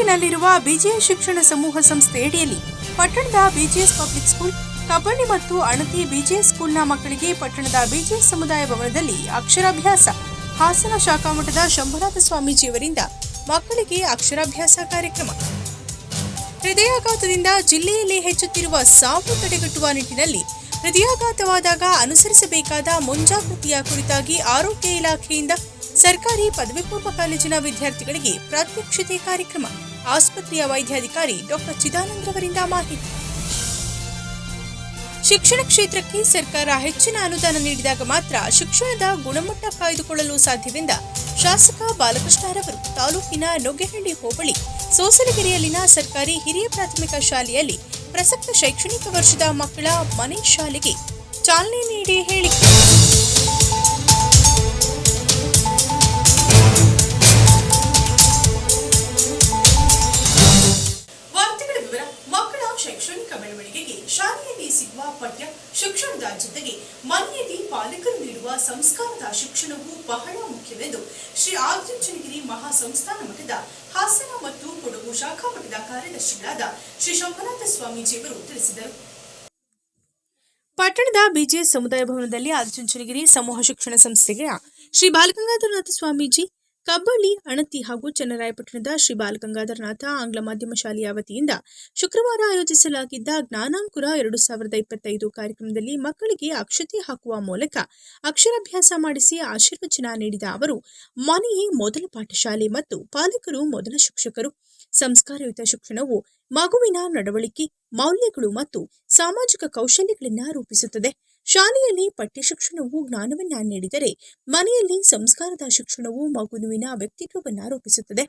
ತಾಲೂಕಿನಲ್ಲಿರುವ BGS ಶಿಕ್ಷಣ ಸಮೂಹ ಸಂಸ್ಥೆಯಡಿಯಲ್ಲಿ ಪಟ್ಟಣದ ಬಿಜಿಎಸ್ ಪಬ್ಲಿಕ್ ಸ್ಕೂಲ್, ಕಬಡ್ಡಿ ಮತ್ತು ಅಣತಿ ಬಿಜಿಎಸ್ ಸ್ಕೂಲ್ನ ಮಕ್ಕಳಿಗೆ ಪಟ್ಟಣದ ಬಿಜಿಎಸ್ ಸಮುದಾಯ ಭವನದಲ್ಲಿ ಅಕ್ಷರಾಭ್ಯಾಸ. ಹಾಸನ ಶಾಖಾ ಮಠದ ಶಂಭುನಾಥ ಸ್ವಾಮೀಜಿಯವರಿಂದ ಮಕ್ಕಳಿಗೆ ಅಕ್ಷರಾಭ್ಯಾಸ ಕಾರ್ಯಕ್ರಮ. ಹೃದಯಾಘಾತದಿಂದ ಜಿಲ್ಲೆಯಲ್ಲಿ ಹೆಚ್ಚುತ್ತಿರುವ ಸಾವು ತಡೆಗಟ್ಟುವ ನಿಟ್ಟಿನಲ್ಲಿ ಹೃದಯಾಘಾತವಾದಾಗ ಅನುಸರಿಸಬೇಕಾದ ಮುಂಜಾಗ್ರತೆಯ ಕುರಿತಾಗಿ ಆರೋಗ್ಯ ಇಲಾಖೆಯಿಂದ ಸರ್ಕಾರಿ ಪದವಿ ಪೂರ್ವ ಕಾಲೇಜಿನ ವಿದ್ಯಾರ್ಥಿಗಳಿಗೆ ಪ್ರಾತ್ಯಕ್ಷತೆ ಕಾರ್ಯಕ್ರಮ. ಆಸ್ಪತ್ರೆಯ ವೈದ್ಯಾಧಿಕಾರಿ ಡಾಕ್ಟರ್ ಚಿದಾನಂದ್ರವರಿಂದ ಮಾಹಿತಿ. ಶಿಕ್ಷಣ ಕ್ಷೇತ್ರಕ್ಕೆ ಸರ್ಕಾರ ಹೆಚ್ಚಿನ ಅನುದಾನ ನೀಡಿದಾಗ ಮಾತ್ರ ಶಿಕ್ಷಣದ ಗುಣಮಟ್ಟ ಕಾಯ್ದುಕೊಳ್ಳಲು ಸಾಧ್ಯವೆಂದ ಶಾಸಕ ಬಾಲಕೃಷ್ಣರವರು ತಾಲೂಕಿನ ನೊಗ್ಗೆಹಳ್ಳಿ ಹೋಬಳಿ, ಸೋಸಲಗಿರಿಯಲ್ಲಿನ ಸರ್ಕಾರಿ ಹಿರಿಯ ಪ್ರಾಥಮಿಕ ಶಾಲೆಯಲ್ಲಿ ಪ್ರಸಕ್ತ ಶೈಕ್ಷಣಿಕ ವರ್ಷದ ಮಕ್ಕಳ ಮನೆ ಶಾಲೆಗೆ ಚಾಲನೆ ನೀಡಿ ಹೇಳಿಕೆ. ಸಿಗುವ ಪಠ್ಯ ಶಿಕ್ಷಣದ ಜೊತೆಗೆ ಮನೆಯಲ್ಲಿ ಪಾಲಕರು ನೀಡುವ ಸಂಸ್ಕಾರದ ಶಿಕ್ಷಣವು ಬಹಳ ಮುಖ್ಯವೆಂದು ಶ್ರೀ ಆದಿಚುನಗಿರಿ ಮಹಾಸಂಸ್ಥಾನ ಮಠದ ಹಾಸನ ಮತ್ತು ಕೊಡಗು ಶಾಖಾ ಮಠದ ಕಾರ್ಯದರ್ಶಿಗಳಾದ ಶ್ರೀ ಶಂಭನಾಥ ಸ್ವಾಮೀಜಿಯವರು ತಿಳಿಸಿದರು. ಪಟ್ಟಣದ ಬಿಜೆಎಸ್ ಸಮುದಾಯ ಭವನದಲ್ಲಿ ಆದಿಚುಂಚನಗಿರಿ ಸಮೂಹ ಶಿಕ್ಷಣ ಸಂಸ್ಥೆಯ ಶ್ರೀ ಬಾಲಗಂಗಾಧರನಾಥ ಸ್ವಾಮೀಜಿ ಕಬ್ಬಳ್ಳಿ, ಅಣತಿ ಹಾಗೂ ಚನ್ನರಾಯಪಟ್ಟಣದ ಶ್ರೀ ಬಾಲಗಂಗಾಧರನಾಥ ಆಂಗ್ಲ ಮಾಧ್ಯಮ ಶಾಲೆಯ ವತಿಯಿಂದ ಶುಕ್ರವಾರ ಆಯೋಜಿಸಲಾಗಿದ್ದ ಜ್ಞಾನಾಂಕುರ ಎರಡು ಸಾವಿರದ ಇಪ್ಪತ್ತೈದು ಕಾರ್ಯಕ್ರಮದಲ್ಲಿ ಮಕ್ಕಳಿಗೆ ಅಕ್ಷತೆ ಹಾಕುವ ಮೂಲಕ ಅಕ್ಷರಾಭ್ಯಾಸ ಮಾಡಿಸಿ ಆಶೀರ್ವಚನ ನೀಡಿದ ಅವರು, ಮನೆಯೇ ಮೊದಲ ಪಾಠಶಾಲೆ ಮತ್ತು ಪಾಲಕರು ಮೊದಲ ಶಿಕ್ಷಕರು. ಸಂಸ್ಕಾರಯುತ ಶಿಕ್ಷಣವು ಮಗುವಿನ ನಡವಳಿಕೆ, ಮೌಲ್ಯಗಳು ಮತ್ತು ಸಾಮಾಜಿಕ ಕೌಶಲ್ಯಗಳನ್ನು ರೂಪಿಸುತ್ತದೆ. ಶಾಲೆಯಲ್ಲಿ ಪಠ್ಯ ಶಿಕ್ಷಣವು ಜ್ಞಾನವನ್ನ ನೀಡಿದರೆ ಮನೆಯಲ್ಲಿ ಸಂಸ್ಕಾರದ ಶಿಕ್ಷಣವು ಮಗುವಿನ ವ್ಯಕ್ತಿತ್ವವನ್ನ ರೂಪಿಸುತ್ತದೆ.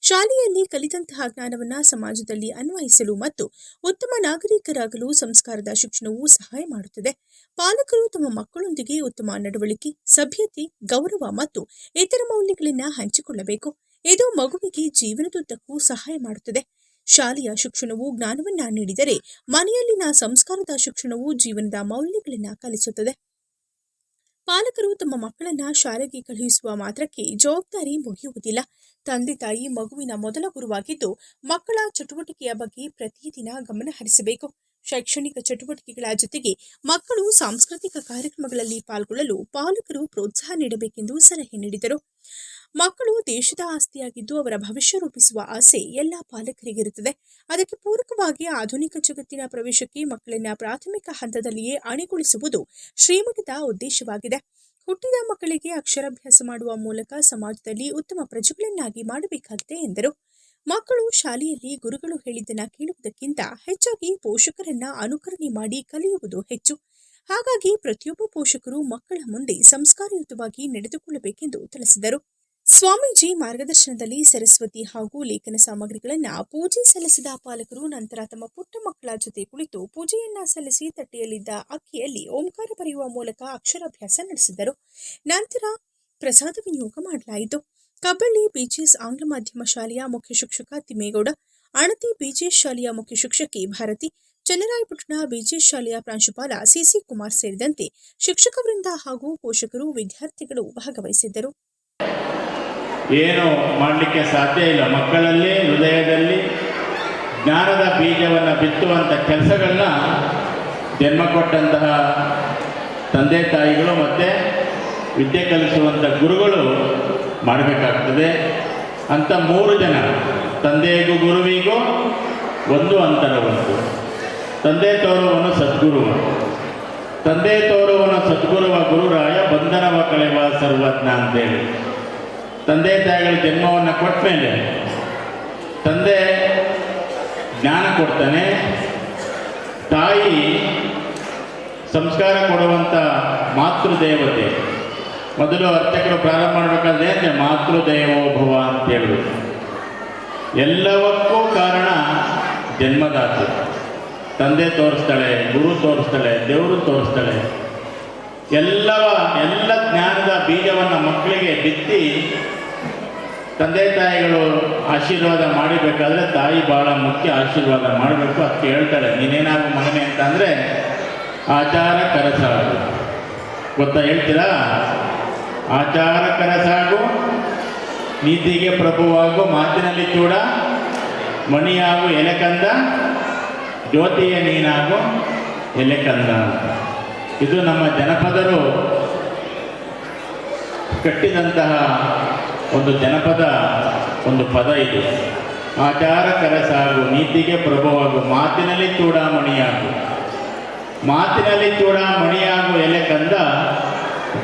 ಶಾಲೆಯಲ್ಲಿ ಕಲಿತಂತಹ ಜ್ಞಾನವನ್ನ ಸಮಾಜದಲ್ಲಿ ಅನ್ವಯಿಸಲು ಮತ್ತು ಉತ್ತಮ ನಾಗರಿಕರಾಗಲು ಸಂಸ್ಕಾರದ ಶಿಕ್ಷಣವು ಸಹಾಯ ಮಾಡುತ್ತದೆ. ಪಾಲಕರು ತಮ್ಮ ಮಕ್ಕಳೊಂದಿಗೆ ಉತ್ತಮ ನಡವಳಿಕೆ, ಸಭ್ಯತೆ, ಗೌರವ ಮತ್ತು ಇತರ ಮೌಲ್ಯಗಳನ್ನ ಹಂಚಿಕೊಳ್ಳಬೇಕು. ಇದು ಮಗುವಿಗೆ ಜೀವನದುದ್ದಕ್ಕೂ ಸಹಾಯ ಮಾಡುತ್ತದೆ. ಶಾಲೆಯ ಶಿಕ್ಷಣವು ಜ್ಞಾನವನ್ನ ನೀಡಿದರೆ ಮನೆಯಲ್ಲಿನ ಸಂಸ್ಕಾರದ ಶಿಕ್ಷಣವು ಜೀವನದ ಮೌಲ್ಯಗಳನ್ನ ಕಲಿಸುತ್ತದೆ. ಪಾಲಕರು ತಮ್ಮ ಮಕ್ಕಳನ್ನ ಶಾಲೆಗೆ ಕಳುಹಿಸುವ ಮಾತ್ರಕ್ಕೆ ಜವಾಬ್ದಾರಿ ಮುಗಿಯುವುದಿಲ್ಲ. ತಂದೆ ತಾಯಿ ಮಗುವಿನ ಮೊದಲ ಗುರುವಾಗಿದ್ದು ಮಕ್ಕಳ ಚಟುವಟಿಕೆಯ ಬಗ್ಗೆ ಪ್ರತಿದಿನ ಗಮನ ಹರಿಸಬೇಕು. ಶೈಕ್ಷಣಿಕ ಚಟುವಟಿಕೆಗಳ ಜೊತೆಗೆ ಮಕ್ಕಳು ಸಾಂಸ್ಕೃತಿಕ ಕಾರ್ಯಕ್ರಮಗಳಲ್ಲಿ ಪಾಲ್ಗೊಳ್ಳಲು ಪಾಲಕರು ಪ್ರೋತ್ಸಾಹ ನೀಡಬೇಕೆಂದು ಸಲಹೆ ನೀಡಿದರು. ಮಕ್ಕಳು ದೇಶದ ಆಸ್ತಿಯಾಗಿದ್ದು ಅವರ ಭವಿಷ್ಯ ರೂಪಿಸುವ ಆಸೆ ಎಲ್ಲ ಪಾಲಕರಿಗಿರುತ್ತದೆ. ಅದಕ್ಕೆ ಪೂರಕವಾಗಿ ಆಧುನಿಕ ಜಗತ್ತಿನ ಪ್ರವೇಶಕ್ಕೆ ಮಕ್ಕಳನ್ನ ಪ್ರಾಥಮಿಕ ಹಂತದಲ್ಲಿಯೇ ಅಣಿಗೊಳಿಸುವುದು ಶ್ರೀಮಠದ ಉದ್ದೇಶವಾಗಿದೆ. ಹುಟ್ಟಿದ ಮಕ್ಕಳಿಗೆ ಅಕ್ಷರಾಭ್ಯಾಸ ಮಾಡುವ ಮೂಲಕ ಸಮಾಜದಲ್ಲಿ ಉತ್ತಮ ಪ್ರಜೆಗಳನ್ನಾಗಿ ಮಾಡಬೇಕಾಗಿದೆ ಎಂದರು. ಮಕ್ಕಳು ಶಾಲೆಯಲ್ಲಿ ಗುರುಗಳು ಹೇಳಿದ್ದನ್ನ ಕೇಳುವುದಕ್ಕಿಂತ ಹೆಚ್ಚಾಗಿ ಪೋಷಕರನ್ನ ಅನುಕರಣೆ ಮಾಡಿ ಕಲಿಯುವುದು ಹೆಚ್ಚು. ಹಾಗಾಗಿ ಪ್ರತಿಯೊಬ್ಬ ಪೋಷಕರು ಮಕ್ಕಳ ಮುಂದೆ ಸಂಸ್ಕಾರಯುತವಾಗಿ ನಡೆದುಕೊಳ್ಳಬೇಕೆಂದು ತಿಳಿಸಿದರು. ಸ್ವಾಮೀಜಿ ಮಾರ್ಗದರ್ಶನದಲ್ಲಿ ಸರಸ್ವತಿ ಹಾಗೂ ಲೇಖನ ಸಾಮಗ್ರಿಗಳನ್ನು ಪೂಜೆ ಸಲ್ಲಿಸಿದ ಪಾಲಕರು ನಂತರ ತಮ್ಮ ಪುಟ್ಟ ಮಕ್ಕಳ ಜೊತೆ ಕುಳಿತು ಪೂಜೆಯನ್ನ ಸಲ್ಲಿಸಿ ತಟ್ಟೆಯಲ್ಲಿದ್ದ ಅಕ್ಕಿಯಲ್ಲಿ ಓಂಕಾರ ಬರೆಯುವ ಮೂಲಕ ಅಕ್ಷರಾಭ್ಯಾಸ ನಡೆಸಿದರು. ನಂತರ ಪ್ರಸಾದ ವಿನಿಯೋಗ ಮಾಡಲಾಯಿತು. ಕಬ್ಬಳ್ಳಿ ಬಿಜಿಎಸ್ ಆಂಗ್ಲ ಮಾಧ್ಯಮ ಶಾಲೆಯ ಮುಖ್ಯ ಶಿಕ್ಷಕ ತಿಮ್ಮೇಗೌಡ, ಅಣತಿ ಬಿಜಿಎಸ್ ಶಾಲೆಯ ಮುಖ್ಯ ಶಿಕ್ಷಕಿ ಭಾರತಿ, ಚನ್ನರಾಯಪಟ್ಟಣ ಬಿಜಿಎಸ್ ಶಾಲೆಯ ಪ್ರಾಂಶುಪಾಲ ಸಿಸಿ ಕುಮಾರ್ ಸೇರಿದಂತೆ ಶಿಕ್ಷಕ ವೃಂದ ಹಾಗೂ ಪೋಷಕರು ವಿದ್ಯಾರ್ಥಿಗಳು ಭಾಗವಹಿಸಿದ್ದರು. ಏನು ಮಾಡಲಿಕ್ಕೆ ಸಾಧ್ಯ ಇಲ್ಲ. ಮಕ್ಕಳಲ್ಲಿ, ಹೃದಯದಲ್ಲಿ ಜ್ಞಾನದ ಬೀಜವನ್ನು ಬಿತ್ತುವಂಥ ಕೆಲಸಗಳನ್ನ ಜನ್ಮ ಕೊಟ್ಟಂತಹ ತಂದೆ ತಾಯಿಗಳು ಮತ್ತು ವಿದ್ಯೆ ಕಲಿಸುವಂಥ ಗುರುಗಳು ಮಾಡಬೇಕಾಗ್ತದೆ. ಅಂಥ ಮೂರು ಜನ. ತಂದೆಗೂ ಗುರುವಿಗೂ ಒಂದು ಅಂತರ ಒಂದು ತಂದೆ ತೋರುವನು ಸದ್ಗುರು ತಂದೆ ತೋರುವನು ಸದ್ಗುರುವ ಗುರುರಾಯ ಬಂಧನವ ಕಳೆವ ಸರ್ವಜ್ಞ ಅಂತೇಳಿ. ತಂದೆ ತಾಯಿಗಳ ಜನ್ಮವನ್ನು ಕೊಟ್ಟ ಮೇಲೆ ತಂದೆ ಜ್ಞಾನ ಕೊಡ್ತಾನೆ, ತಾಯಿ ಸಂಸ್ಕಾರ ಕೊಡುವಂಥ ಮಾತೃದೇವತೆ. ಮೊದಲು ಅರ್ಚಕರು ಪ್ರಾರಂಭ ಮಾಡಬೇಕಾದ್ರೆ ಅಂದರೆ ಮಾತೃದೇವೋಭವ ಅಂತ ಹೇಳಿದರು ಎಲ್ಲವಕ್ಕೂ ಕಾರಣ ಜನ್ಮದಾತ ತಂದೆ ತೋರಿಸ್ತಾಳೆ, ಗುರು ತೋರಿಸ್ತಾಳೆ, ದೇವರು ತೋರಿಸ್ತಾಳೆ. ಎಲ್ಲವ, ಎಲ್ಲ ಜ್ಞಾನದ ಬೀಜವನ್ನು ಮಕ್ಕಳಿಗೆ ಬಿತ್ತಿ ತಂದೆ ತಾಯಿಗಳು ಆಶೀರ್ವಾದ ಮಾಡಿಬೇಕಾದ್ರೆ ತಾಯಿ ಭಾಳ ಮುಖ್ಯ ಆಶೀರ್ವಾದ ಮಾಡಬೇಕು ಅಂತ ಹೇಳ್ತಾರೆ. ನೀನೇನಾಗು ಮಗನೆ ಅಂತಂದರೆ ಆಚಾರ ಕರಸಾಗು. ಗೊತ್ತಾ ಹೇಳ್ತೀರಾ? ಆಚಾರ ಕರಸಾಗು, ನೀತಿಗೆ ಪ್ರಭುವಾಗು, ಮಾತಿನಲ್ಲಿ ಕೂಡ ಮಣಿಯಾಗು, ಎಲೆಕಂದ ಜ್ಯೋತಿಯ ನೀನಾಗು ಎಲೆಕಂದ ಇದು ನಮ್ಮ ಜನಪದರು ಕಟ್ಟಿದಂತಹ ಒಂದು ಜನಪದ, ಒಂದು ಪದ ಇದು. ಆಚಾರ ಕರಸಾಗು ನೀತಿಗೆ ಪ್ರಭುವಾಗು, ಮಾತಿನಲ್ಲಿ ಚೂಡಾಮಣಿಯಾಗು. ಮಾತಿನಲ್ಲಿ ಚೂಡಾಮಣಿಯಾಗು ಎಲೆ ಕಂದ,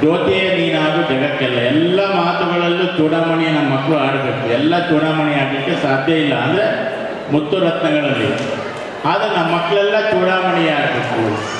ಜ್ಯೋತಿಯ ನೀನಾಗು ಜಗಕ್ಕೆಲ್ಲ. ಎಲ್ಲ ಮಾತುಗಳಲ್ಲೂ ಚೂಡಾಮಣಿ ನಮ್ಮ ಮಕ್ಕಳು ಆಡಬೇಕು ಎಲ್ಲ ಚೂಡಾಮಣಿ ಆಗಲಿಕ್ಕೆ ಸಾಧ್ಯ ಇಲ್ಲ. ಅಂದರೆ ಮುತ್ತು ರತ್ನಗಳಲ್ಲಿ. ಆದರೆ ನಮ್ಮ ಮಕ್ಕಳೆಲ್ಲ ಚೂಡಾಮಣಿ ಆಗಬೇಕು.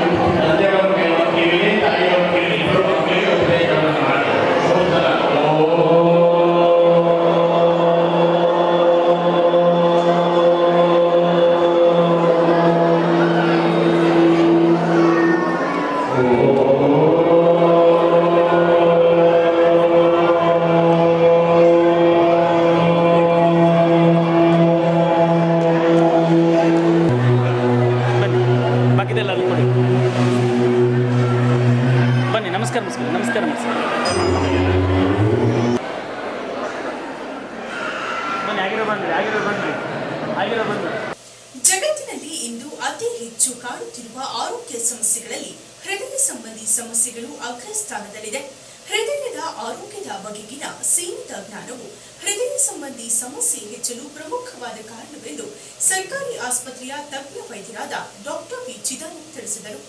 ಜಗತ್ತಿನಲ್ಲಿ ಇಂದು ಅತಿ ಹೆಚ್ಚು ಕಾಡುತ್ತಿರುವ ಆರೋಗ್ಯ ಸಮಸ್ಯೆಗಳಲ್ಲಿ ಹೃದಯ ಸಂಬಂಧಿ ಸಮಸ್ಯೆಗಳು ಅಗ್ರಸ್ಥಾನದಲ್ಲಿದೆ ಹೃದಯದ ಆರೋಗ್ಯದ ಬಗೆಗಿನ ಸೀಮಿತ ಜ್ಞಾನವು ಹೃದಯ ಸಂಬಂಧಿ ಸಮಸ್ಯೆ ಹೆಚ್ಚಲು ಪ್ರಮುಖವಾದ ಕಾರಣವೆಂದು ಸರ್ಕಾರಿ ಆಸ್ಪತ್ರೆಯ ತಜ್ಞ ವೈದ್ಯರಾದ ಡಾಕ್ಟರ್ ವಿ. ಚಿದಾನಂದ್ ತಿಳಿಸಿದರು.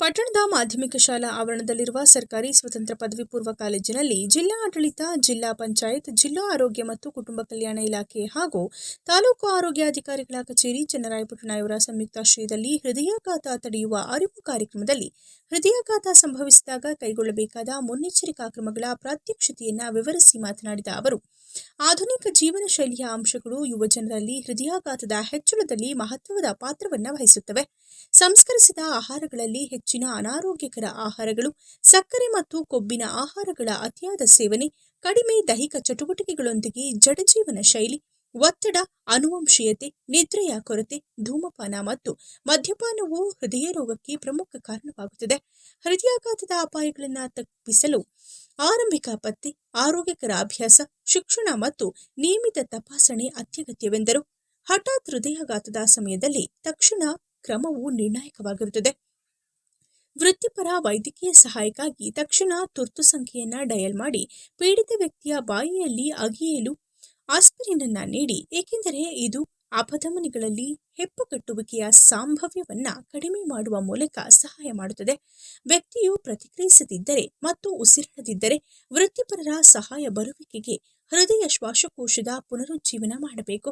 ಪಟ್ಟಣದ ಮಾಧ್ಯಮಿಕ ಶಾಲಾ ಆವರಣದಲ್ಲಿರುವ ಸರ್ಕಾರಿ ಸ್ವತಂತ್ರ ಪದವಿ ಪೂರ್ವ ಕಾಲೇಜಿನಲ್ಲಿ ಜಿಲ್ಲಾ ಆಡಳಿತ, ಜಿಲ್ಲಾ ಪಂಚಾಯತ್, ಜಿಲ್ಲಾ ಆರೋಗ್ಯ ಮತ್ತು ಕುಟುಂಬ ಕಲ್ಯಾಣ ಇಲಾಖೆ ಹಾಗೂ ತಾಲೂಕು ಆರೋಗ್ಯಾಧಿಕಾರಿಗಳ ಕಚೇರಿ ಚನ್ನರಾಯಪಟ್ಟಣ ಇವರ ಸಂಯುಕ್ತಾಶ್ರಯದಲ್ಲಿ ಹೃದಯಾಘಾತ ತಡೆಯುವ ಅರಿವು ಕಾರ್ಯಕ್ರಮದಲ್ಲಿ ಹೃದಯಾಘಾತ ಸಂಭವಿಸಿದಾಗ ಕೈಗೊಳ್ಳಬೇಕಾದ ಮುನ್ನೆಚ್ಚರಿಕಾ ಕ್ರಮಗಳ ಪ್ರಾತ್ಯಕ್ಷತೆಯನ್ನು ವಿವರಿಸಿ ಮಾತನಾಡಿದ ಅವರು, ಆಧುನಿಕ ಜೀವನ ಶೈಲಿಯ ಅಂಶಗಳು ಯುವಜನರಲ್ಲಿ ಹೃದಯಾಘಾತದ ಹೆಚ್ಚಳದಲ್ಲಿ ಮಹತ್ವದ ಪಾತ್ರವನ್ನು ವಹಿಸುತ್ತವೆ. ಸಂಸ್ಕರಿಸಿದ ಆಹಾರಗಳಲ್ಲಿ ಹೆಚ್ಚಿನ ಅನಾರೋಗ್ಯಕರ ಆಹಾರಗಳು, ಸಕ್ಕರೆ ಮತ್ತು ಕೊಬ್ಬಿನ ಆಹಾರಗಳ ಅತಿಯಾದ ಸೇವನೆ, ಕಡಿಮೆ ದೈಹಿಕ ಚಟುವಟಿಕೆಗಳೊಂದಿಗೆ ಜಡಜೀವನ ಶೈಲಿ, ಒತ್ತಡ, ಅನುವಂಶೀಯತೆ, ನಿದ್ರೆಯ ಕೊರತೆ, ಧೂಮಪಾನ ಮತ್ತು ಮದ್ಯಪಾನವು ಹೃದಯ ರೋಗಕ್ಕೆ ಪ್ರಮುಖ ಕಾರಣವಾಗುತ್ತದೆ. ಹೃದಯಾಘಾತದ ಅಪಾಯಗಳನ್ನು ತಪ್ಪಿಸಲು ಆರಂಭಿಕ ಪತ್ತೆ, ಆರೋಗ್ಯಕರ ಅಭ್ಯಾಸ, ಶಿಕ್ಷಣ ಮತ್ತು ನಿಯಮಿತ ತಪಾಸಣೆ ಅತ್ಯಗತ್ಯವೆಂದರು. ಹಠಾತ್ ಹೃದಯಾಘಾತದ ಸಮಯದಲ್ಲಿ ತಕ್ಷಣ ಕ್ರಮವು ನಿರ್ಣಾಯಕವಾಗಿರುತ್ತದೆ. ವೃತ್ತಿಪರ ವೈದ್ಯಕೀಯ ಸಹಾಯಕ್ಕಾಗಿ ತಕ್ಷಣ ತುರ್ತು ಸಂಖ್ಯೆಯನ್ನು ಡಯಲ್ ಮಾಡಿ ಪೀಡಿತ ವ್ಯಕ್ತಿಯ ಬಾಯಿಯಲ್ಲಿ ಅಗಿಯಲು ಆಸ್ಪಿರಿನನ್ನು ನೀಡಿ, ಏಕೆಂದರೆ ಇದು ಅಪಧಮನಿಗಳಲ್ಲಿ ಹೆಪ್ಪುಗಟ್ಟುವಿಕೆಯ ಸಂಭವ್ಯವನ್ನ ಕಡಿಮೆ ಮಾಡುವ ಮೂಲಕ ಸಹಾಯ ಮಾಡುತ್ತದೆ. ವ್ಯಕ್ತಿಯು ಪ್ರತಿಕ್ರಿಯಿಸದಿದ್ದರೆ ಮತ್ತು ಉಸಿರಾಡದಿದ್ದರೆ ವೃತ್ತಿಪರರ ಸಹಾಯ ಬರುವಿಕೆಗೆ ಹೃದಯ ಶ್ವಾಸಕೋಶದ ಪುನರುಜ್ಜೀವನ ಮಾಡಬೇಕು.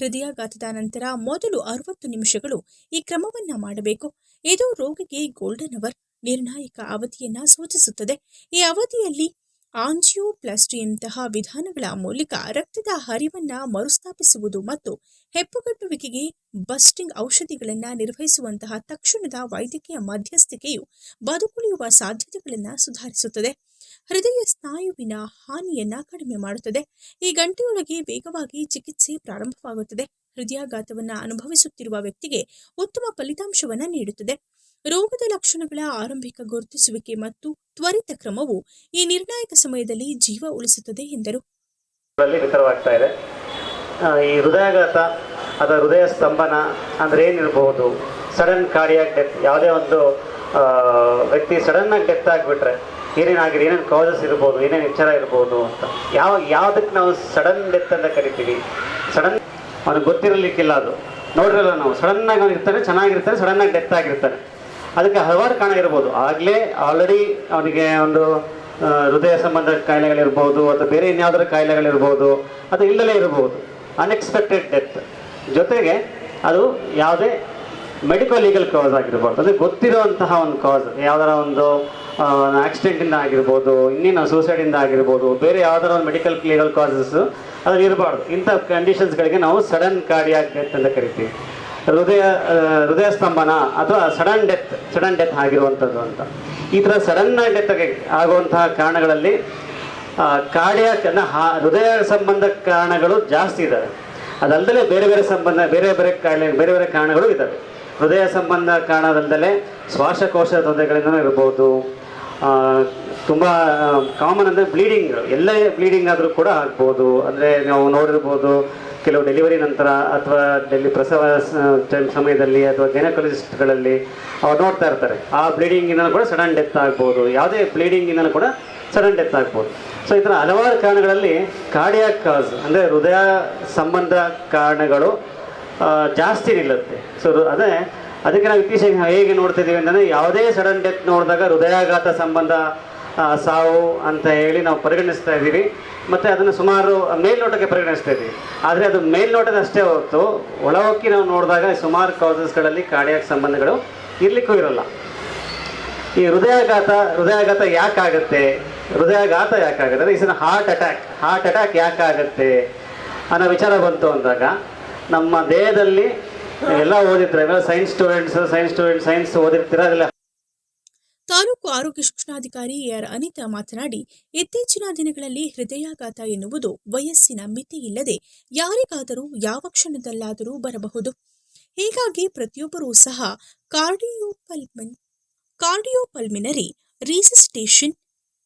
ಹೃದಯಾಘಾತದ ನಂತರ ಮೊದಲು ಅರವತ್ತು ನಿಮಿಷಗಳು ಈ ಕ್ರಮವನ್ನ ಮಾಡಬೇಕು. ಇದು ರೋಗಿಗೆ ಗೋಲ್ಡನ್ ಅವರ್ ನಿರ್ಣಾಯಕ ಅವಧಿಯನ್ನ ಸೂಚಿಸುತ್ತದೆ. ಈ ಅವಧಿಯಲ್ಲಿ ಆಂಜಿಯೋಪ್ಲಾಸ್ಟಿಯಂತಹ ವಿಧಾನಗಳ ಮೂಲಕ ರಕ್ತದ ಹರಿವನ್ನ ಮರುಸ್ಥಾಪಿಸುವುದು ಮತ್ತು ಹೆಪ್ಪುಗಟ್ಟುವಿಕೆಗೆ ಬಸ್ಟಿಂಗ್ ಔಷಧಿಗಳನ್ನು ನಿರ್ವಹಿಸುವಂತಹ ತಕ್ಷಣದ ವೈದ್ಯಕೀಯ ಮಧ್ಯಸ್ಥಿಕೆಯು ಬದುಕುಳಿಯುವ ಸಾಧ್ಯತೆಗಳನ್ನು ಸುಧಾರಿಸುತ್ತದೆ. ಹೃದಯ ಸ್ನಾಯುವಿನ ಹಾನಿಯನ್ನ ಕಡಿಮೆ ಮಾಡುತ್ತದೆ. ಈ ಗಂಟೆಯೊಳಗೆ ವೇಗವಾಗಿ ಚಿಕಿತ್ಸೆ ಪ್ರಾರಂಭವಾಗುತ್ತದೆ. ಹೃದಯಾಘಾತವನ್ನು ಅನುಭವಿಸುತ್ತಿರುವ ವ್ಯಕ್ತಿಗೆ ಉತ್ತಮ ಫಲಿತಾಂಶವನ್ನ ನೀಡುತ್ತದೆ. ರೋಗದ ಲಕ್ಷಣಗಳ ಆರಂಭಿಕ ಗುರುತಿಸುವಿಕೆ ಮತ್ತು ತ್ವರಿತ ಕ್ರಮವು ಈ ನಿರ್ಣಾಯಕ ಸಮಯದಲ್ಲಿ ಜೀವ ಉಳಿಸುತ್ತದೆ ಎಂದರು. ಇದೆ. ಈ ಹೃದಯಾಘಾತ ಅಥವಾ ಹೃದಯ ಸ್ತಂಭನ ಅಂದರೆ ಏನಿರಬಹುದು? ಸಡನ್ ಕಾರ್ಡಿಯಾಕ್ ಡೆತ್ ಯಾವುದೇ ಒಂದು ವ್ಯಕ್ತಿ ವ್ಯಕ್ತಿ ಸಡನ್ನಾಗಿ ಡೆತ್ ಆಗಿಬಿಟ್ರೆ ಏನೇನಾಗಿದೆ ಏನೇನು ಕಾಸಸ್ ಇರ್ಬೋದು, ಏನೇನು ಎಚ್ಚರ ಇರ್ಬೋದು ಅಂತ. ಯಾವ ಯಾವುದಕ್ಕೆ ನಾವು ಸಡನ್ ಡೆತ್ ಅಂತ ಕರಿತೀವಿ? ಸಡನ್ ಅವ್ನಿಗೆ ಗೊತ್ತಿರಲಿಕ್ಕಿಲ್ಲ ಅದು. ನೋಡಿರಲ್ಲ ನಾವು ಸಡನ್ನಾಗಿ ಅವ್ನು ಇರ್ತಾನೆ, ಚೆನ್ನಾಗಿರ್ತಾನೆ ಸಡನ್ನಾಗಿ ಡೆತ್ ಆಗಿರ್ತಾನೆ. ಅದಕ್ಕೆ ಹಲವಾರು ಕಾರಣ ಇರ್ಬೋದು. ಆಗಲೇ ಆಲ್ರೆಡಿ ಅವನಿಗೆ ಒಂದು ಹೃದಯ ಸಂಬಂಧ ಕಾಯಿಲೆಗಳಿರ್ಬೋದು, ಅಥವಾ ಬೇರೆ ಇನ್ಯಾವುದರ ಕಾಯಿಲೆಗಳಿರ್ಬೋದು, ಅದು ಇಲ್ಲದೇ ಇರಬಹುದು ಅನ್ಎಕ್ಸ್ಪೆಕ್ಟೆಡ್ ಡೆತ್ ಜೊತೆಗೆ ಅದು ಯಾವುದೇ ಮೆಡಿಕಲ್ ಲೀಗಲ್ ಕಾಸ್ ಆಗಿರ್ಬೋದು ಅಂದರೆ ಗೊತ್ತಿರುವಂತಹ ಒಂದು ಕಾಸ್ ಯಾವ್ದಾರ ಒಂದು ಆಕ್ಸಿಡೆಂಟಿಂದ ಆಗಿರ್ಬೋದು, ಇನ್ನೇನು ಸೂಸೈಡಿಂದ ಆಗಿರ್ಬೋದು, ಬೇರೆ ಯಾವ್ದಾರ ಒಂದು ಮೆಡಿಕಲ್ ಲೀಗಲ್ ಕಾಸಸ್ ಅದ್ರಲ್ಲಿ ಇರಬಾರ್ದು. ಇಂಥ ಕಂಡೀಷನ್ಸ್ಗಳಿಗೆ ನಾವು ಸಡನ್ ಕಾರ್ಡಿಯಾಕ್ ಡೆತ್ ಅಂತ ಕರಿತೀವಿ. ಹೃದಯ ಹೃದಯ ಸ್ತಂಭನ ಅಥವಾ ಸಡನ್ ಡೆತ್ ಸಡನ್ ಡೆತ್ ಆಗಿರುವಂಥದ್ದು ಅಂತ. ಈ ಥರ ಸಡನ್ ಡೆತ್ ಆಗುವಂತಹ ಕಾರಣಗಳಲ್ಲಿ ಕಾರ್ಡಿಯಾಕ್ ಹಾ- ಹೃದಯ ಸಂಬಂಧ ಕಾರಣಗಳು ಜಾಸ್ತಿ ಇದ್ದಾವೆ ಅದಲ್ಲದೆ ಬೇರೆ ಬೇರೆ ಸಂಬಂಧ, ಬೇರೆ ಬೇರೆ ಕಾರಣ, ಬೇರೆ ಬೇರೆ ಕಾರಣಗಳು ಇದ್ದಾವೆ ಹೃದಯ ಸಂಬಂಧ ಕಾರಣದಲ್ಲದೆ ಶ್ವಾಸಕೋಶ ತೊಂದರೆಗಳಿಂದ ಇರ್ಬೋದು ತುಂಬ ಕಾಮನ್ ಅಂದರೆ ಬ್ಲೀಡಿಂಗ್ ಎಲ್ಲ ಬ್ಲೀಡಿಂಗ್ ಆದರೂ ಕೂಡ ಆಗ್ಬೋದು. ಅಂದರೆ ನಾವು ನೋಡಿರ್ಬೋದು, ಕೆಲವು ಡೆಲಿವರಿ ನಂತರ ಅಥವಾ ಡೆಲ್ಲಿ ಪ್ರಸವ ಸಮಯದಲ್ಲಿ ಅಥವಾ ಗೈನಕಾಲಜಿಸ್ಟ್ಗಳಲ್ಲಿ ಅವ್ರು ನೋಡ್ತಾ ಇರ್ತಾರೆ. ಆ ಬ್ಲೀಡಿಂಗಿಂದ ಕೂಡ ಸಡನ್ ಡೆತ್ ಆಗ್ಬೋದು. ಯಾವುದೇ ಬ್ಲೀಡಿಂಗಿಂದ ಕೂಡ ಸಡನ್ ಡೆತ್ ಆಗ್ಬೋದು. ಸೊ ಈ ಥರ ಹಲವಾರು ಕಾರಣಗಳಲ್ಲಿ ಕಾರ್ಡಿಯಾಕ್ ಕಾಸ್ ಅಂದರೆ ಹೃದಯ ಸಂಬಂಧ ಕಾರಣಗಳು ಜಾಸ್ತಿ ನಿಲ್ಲುತ್ತೆ. ಸೊ ಅದೇ, ಅದಕ್ಕೆ ನಾವು ಇತ್ತೀಚೆಗೆ ಹೇಗೆ ನೋಡ್ತಿದ್ದೀವಿ ಅಂತಂದರೆ ಯಾವುದೇ ಸಡನ್ ಡೆತ್ ನೋಡಿದಾಗ ಹೃದಯಾಘಾತ ಸಂಬಂಧ ಸಾವು ಅಂತ ಹೇಳಿ ನಾವು ಪರಿಗಣಿಸ್ತಾ ಇದ್ದೀವಿ. ಮತ್ತು ಅದನ್ನು ಸುಮಾರು ಮೇಲ್ನೋಟಕ್ಕೆ ಪರಿಗಣಿಸ್ತಾ ಇದ್ದೀವಿ. ಆದರೆ ಅದು ಮೇಲ್ನೋಟದಷ್ಟೇ ಹೊತ್ತು ಒಳಹೊಕ್ಕಿ ನಾವು ನೋಡಿದಾಗ ಸುಮಾರು ಕಾಸಸ್ಗಳಲ್ಲಿ ಕಾರ್ಡಿಯಾಕ್ ಸಂಬಂಧಗಳು ಇರಲಿಕ್ಕೂ ಇರಲ್ಲ. ಈ ಹೃದಯಾಘಾತ ಹೃದಯಾಘಾತ ಯಾಕಾಗುತ್ತೆ? ಹೃದಯಾಘಾತ ಯಾಕಾಗುತ್ತೆ? ಅಂದರೆ is heart attack heart attack ಯಾಕಾಗುತ್ತೆ? ಅನ್ನೋ ವಿಚಾರ ಬಂತು ಅಂದಾಗ ನಮ್ಮ ದೇಹದಲ್ಲಿ ಎಲ್ಲ ಓದಿರ್ತಾರೆ science students science student science ಓದಿರ್ತೀರ, ಅದೆಲ್ಲ. ತಾಲೂಕು ಆರೋಗ್ಯ ಶಿಕ್ಷಣಾಧಿಕಾರಿ ಎಆರ್ ಅನಿತಾ ಮಾತನಾಡಿ, ಇತ್ತೀಚಿನ ದಿನಗಳಲ್ಲಿ ಹೃದಯಾಘಾತ ಎನ್ನುವುದು ವಯಸ್ಸಿನ ಮಿತಿ ಇಲ್ಲದೆ ಯಾರಿಗಾದರೂ ಯಾವ ಕ್ಷಣದಲ್ಲಾದರೂ ಬರಬಹುದು. ಹೀಗಾಗಿ ಪ್ರತಿಯೊಬ್ಬರೂ ಸಹ ಕಾರ್ಡಿಯೋಪಲ್ಮನ್, ಕಾರ್ಡಿಯೋಪಲ್ಮಿನರಿ ರಿಸಿಸ್ಟೇಷನ್,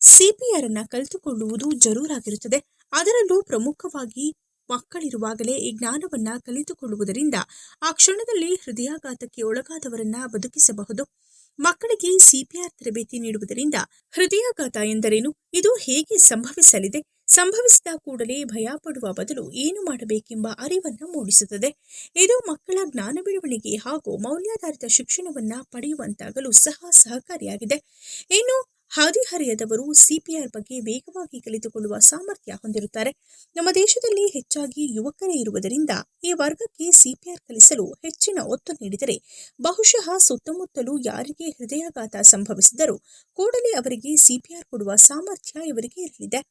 ಸಿಪಿಆರ್ ಅನ್ನ ಕಲಿತುಕೊಳ್ಳುವುದು ಜರೂರಾಗಿರುತ್ತದೆ. ಅದರಲ್ಲೂ ಪ್ರಮುಖವಾಗಿ ಮಕ್ಕಳಿರುವಾಗಲೇ ಈ ಜ್ಞಾನವನ್ನ ಕಲಿತುಕೊಳ್ಳುವುದರಿಂದ ಆ ಕ್ಷಣದಲ್ಲಿ ಹೃದಯಾಘಾತಕ್ಕೆ ಒಳಗಾದವರನ್ನ ಬದುಕಿಸಬಹುದು. ಮಕ್ಕಳಿಗೆ ಸಿಪಿಆರ್ ತರಬೇತಿ ನೀಡುವುದರಿಂದ ಹೃದಯಾಘಾತ ಎಂದರೇನು? ಇದು ಹೇಗೆ ಸಂಭವಿಸಲಿದೆ? ಸಂಭವಿಸಿದ ಕೂಡಲೇ ಭಯ ಪಡುವ ಬದಲು ಏನು ಮಾಡಬೇಕೆಂಬ ಅರಿವನ್ನು ಮೂಡಿಸುತ್ತದೆ. ಇದು ಮಕ್ಕಳ ಜ್ಞಾನ ಬೆಳವಣಿಗೆ ಹಾಗೂ ಮೌಲ್ಯಾಧಾರಿತ ಶಿಕ್ಷಣವನ್ನ ಪಡೆಯುವಂತಾಗಲು ಸಹ ಸಹಕಾರಿಯಾಗಿದೆ. ಇನ್ನು ಹದಿಹರೆಯದವರು ಸಿಪಿಆರ್ ಬಗ್ಗೆ ವೇಗವಾಗಿ ಕಲಿತುಕೊಳ್ಳುವ ಸಾಮರ್ಥ್ಯ ಹೊಂದಿರುತ್ತಾರೆ. ನಮ್ಮ ದೇಶದಲ್ಲಿ ಹೆಚ್ಚಾಗಿ ಯುವಕರೇ ಇರುವುದರಿಂದ ಈ ವರ್ಗಕ್ಕೆ ಸಿಪಿಆರ್ ಕಲಿಸಲು ಹೆಚ್ಚಿನ ಒತ್ತು ನೀಡಿದರೆ ಬಹುಶಃ ಸುತ್ತಮುತ್ತಲು ಯಾರಿಗೆ ಹೃದಯಾಘಾತ ಸಂಭವಿಸಿದರೂ ಕೂಡಲೇ ಅವರಿಗೆ ಸಿಪಿಆರ್ ಕೊಡುವ ಸಾಮರ್ಥ್ಯ ಇವರಿಗೆ ಇರಲಿದೆ.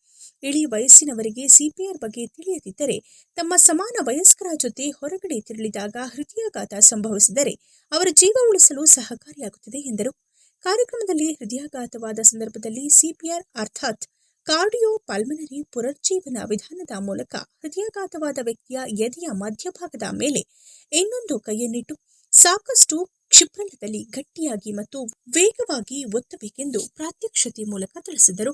ಇಳಿ ವಯಸ್ಸಿನವರಿಗೆ ಸಿಪಿಆರ್ ಬಗ್ಗೆ ತಿಳಿಯದಿದ್ದರೆ ತಮ್ಮ ಸಮಾನ ವಯಸ್ಕರ ಜೊತೆ ಹೊರಗಡೆ ತೆರಳಿದಾಗ ಹೃದಯಾಘಾತ ಸಂಭವಿಸಿದರೆ ಅವರ ಜೀವ ಉಳಿಸಲು ಸಹಕಾರಿಯಾಗುತ್ತದೆ ಎಂದರು. ಕಾರ್ಯಕ್ರಮದಲ್ಲಿ ಹೃದಯಾಘಾತವಾದ ಸಂದರ್ಭದಲ್ಲಿ ಸಿಪಿಆರ್ ಅರ್ಥಾತ್ ಕಾರ್ಡಿಯೋ ಪಲ್ಮನರಿ ಪುನರ್ಜೀವನ ವಿಧಾನದ ಮೂಲಕ ಹೃದಯಾಘಾತವಾದ ವ್ಯಕ್ತಿಯ ಎದೆಯ ಮಧ್ಯಭಾಗದ ಮೇಲೆ ಇನ್ನೊಂದು ಕೈಯನ್ನಿಟ್ಟು ಸಾಕಷ್ಟು ಕ್ಷಿಪ್ರಲದಲ್ಲಿ ಗಟ್ಟಿಯಾಗಿ ಮತ್ತು ವೇಗವಾಗಿ ಒತ್ತಬೇಕೆಂದು ಪ್ರಾತ್ಯಕ್ಷತೆ ಮೂಲಕ ತಿಳಿಸಿದರು.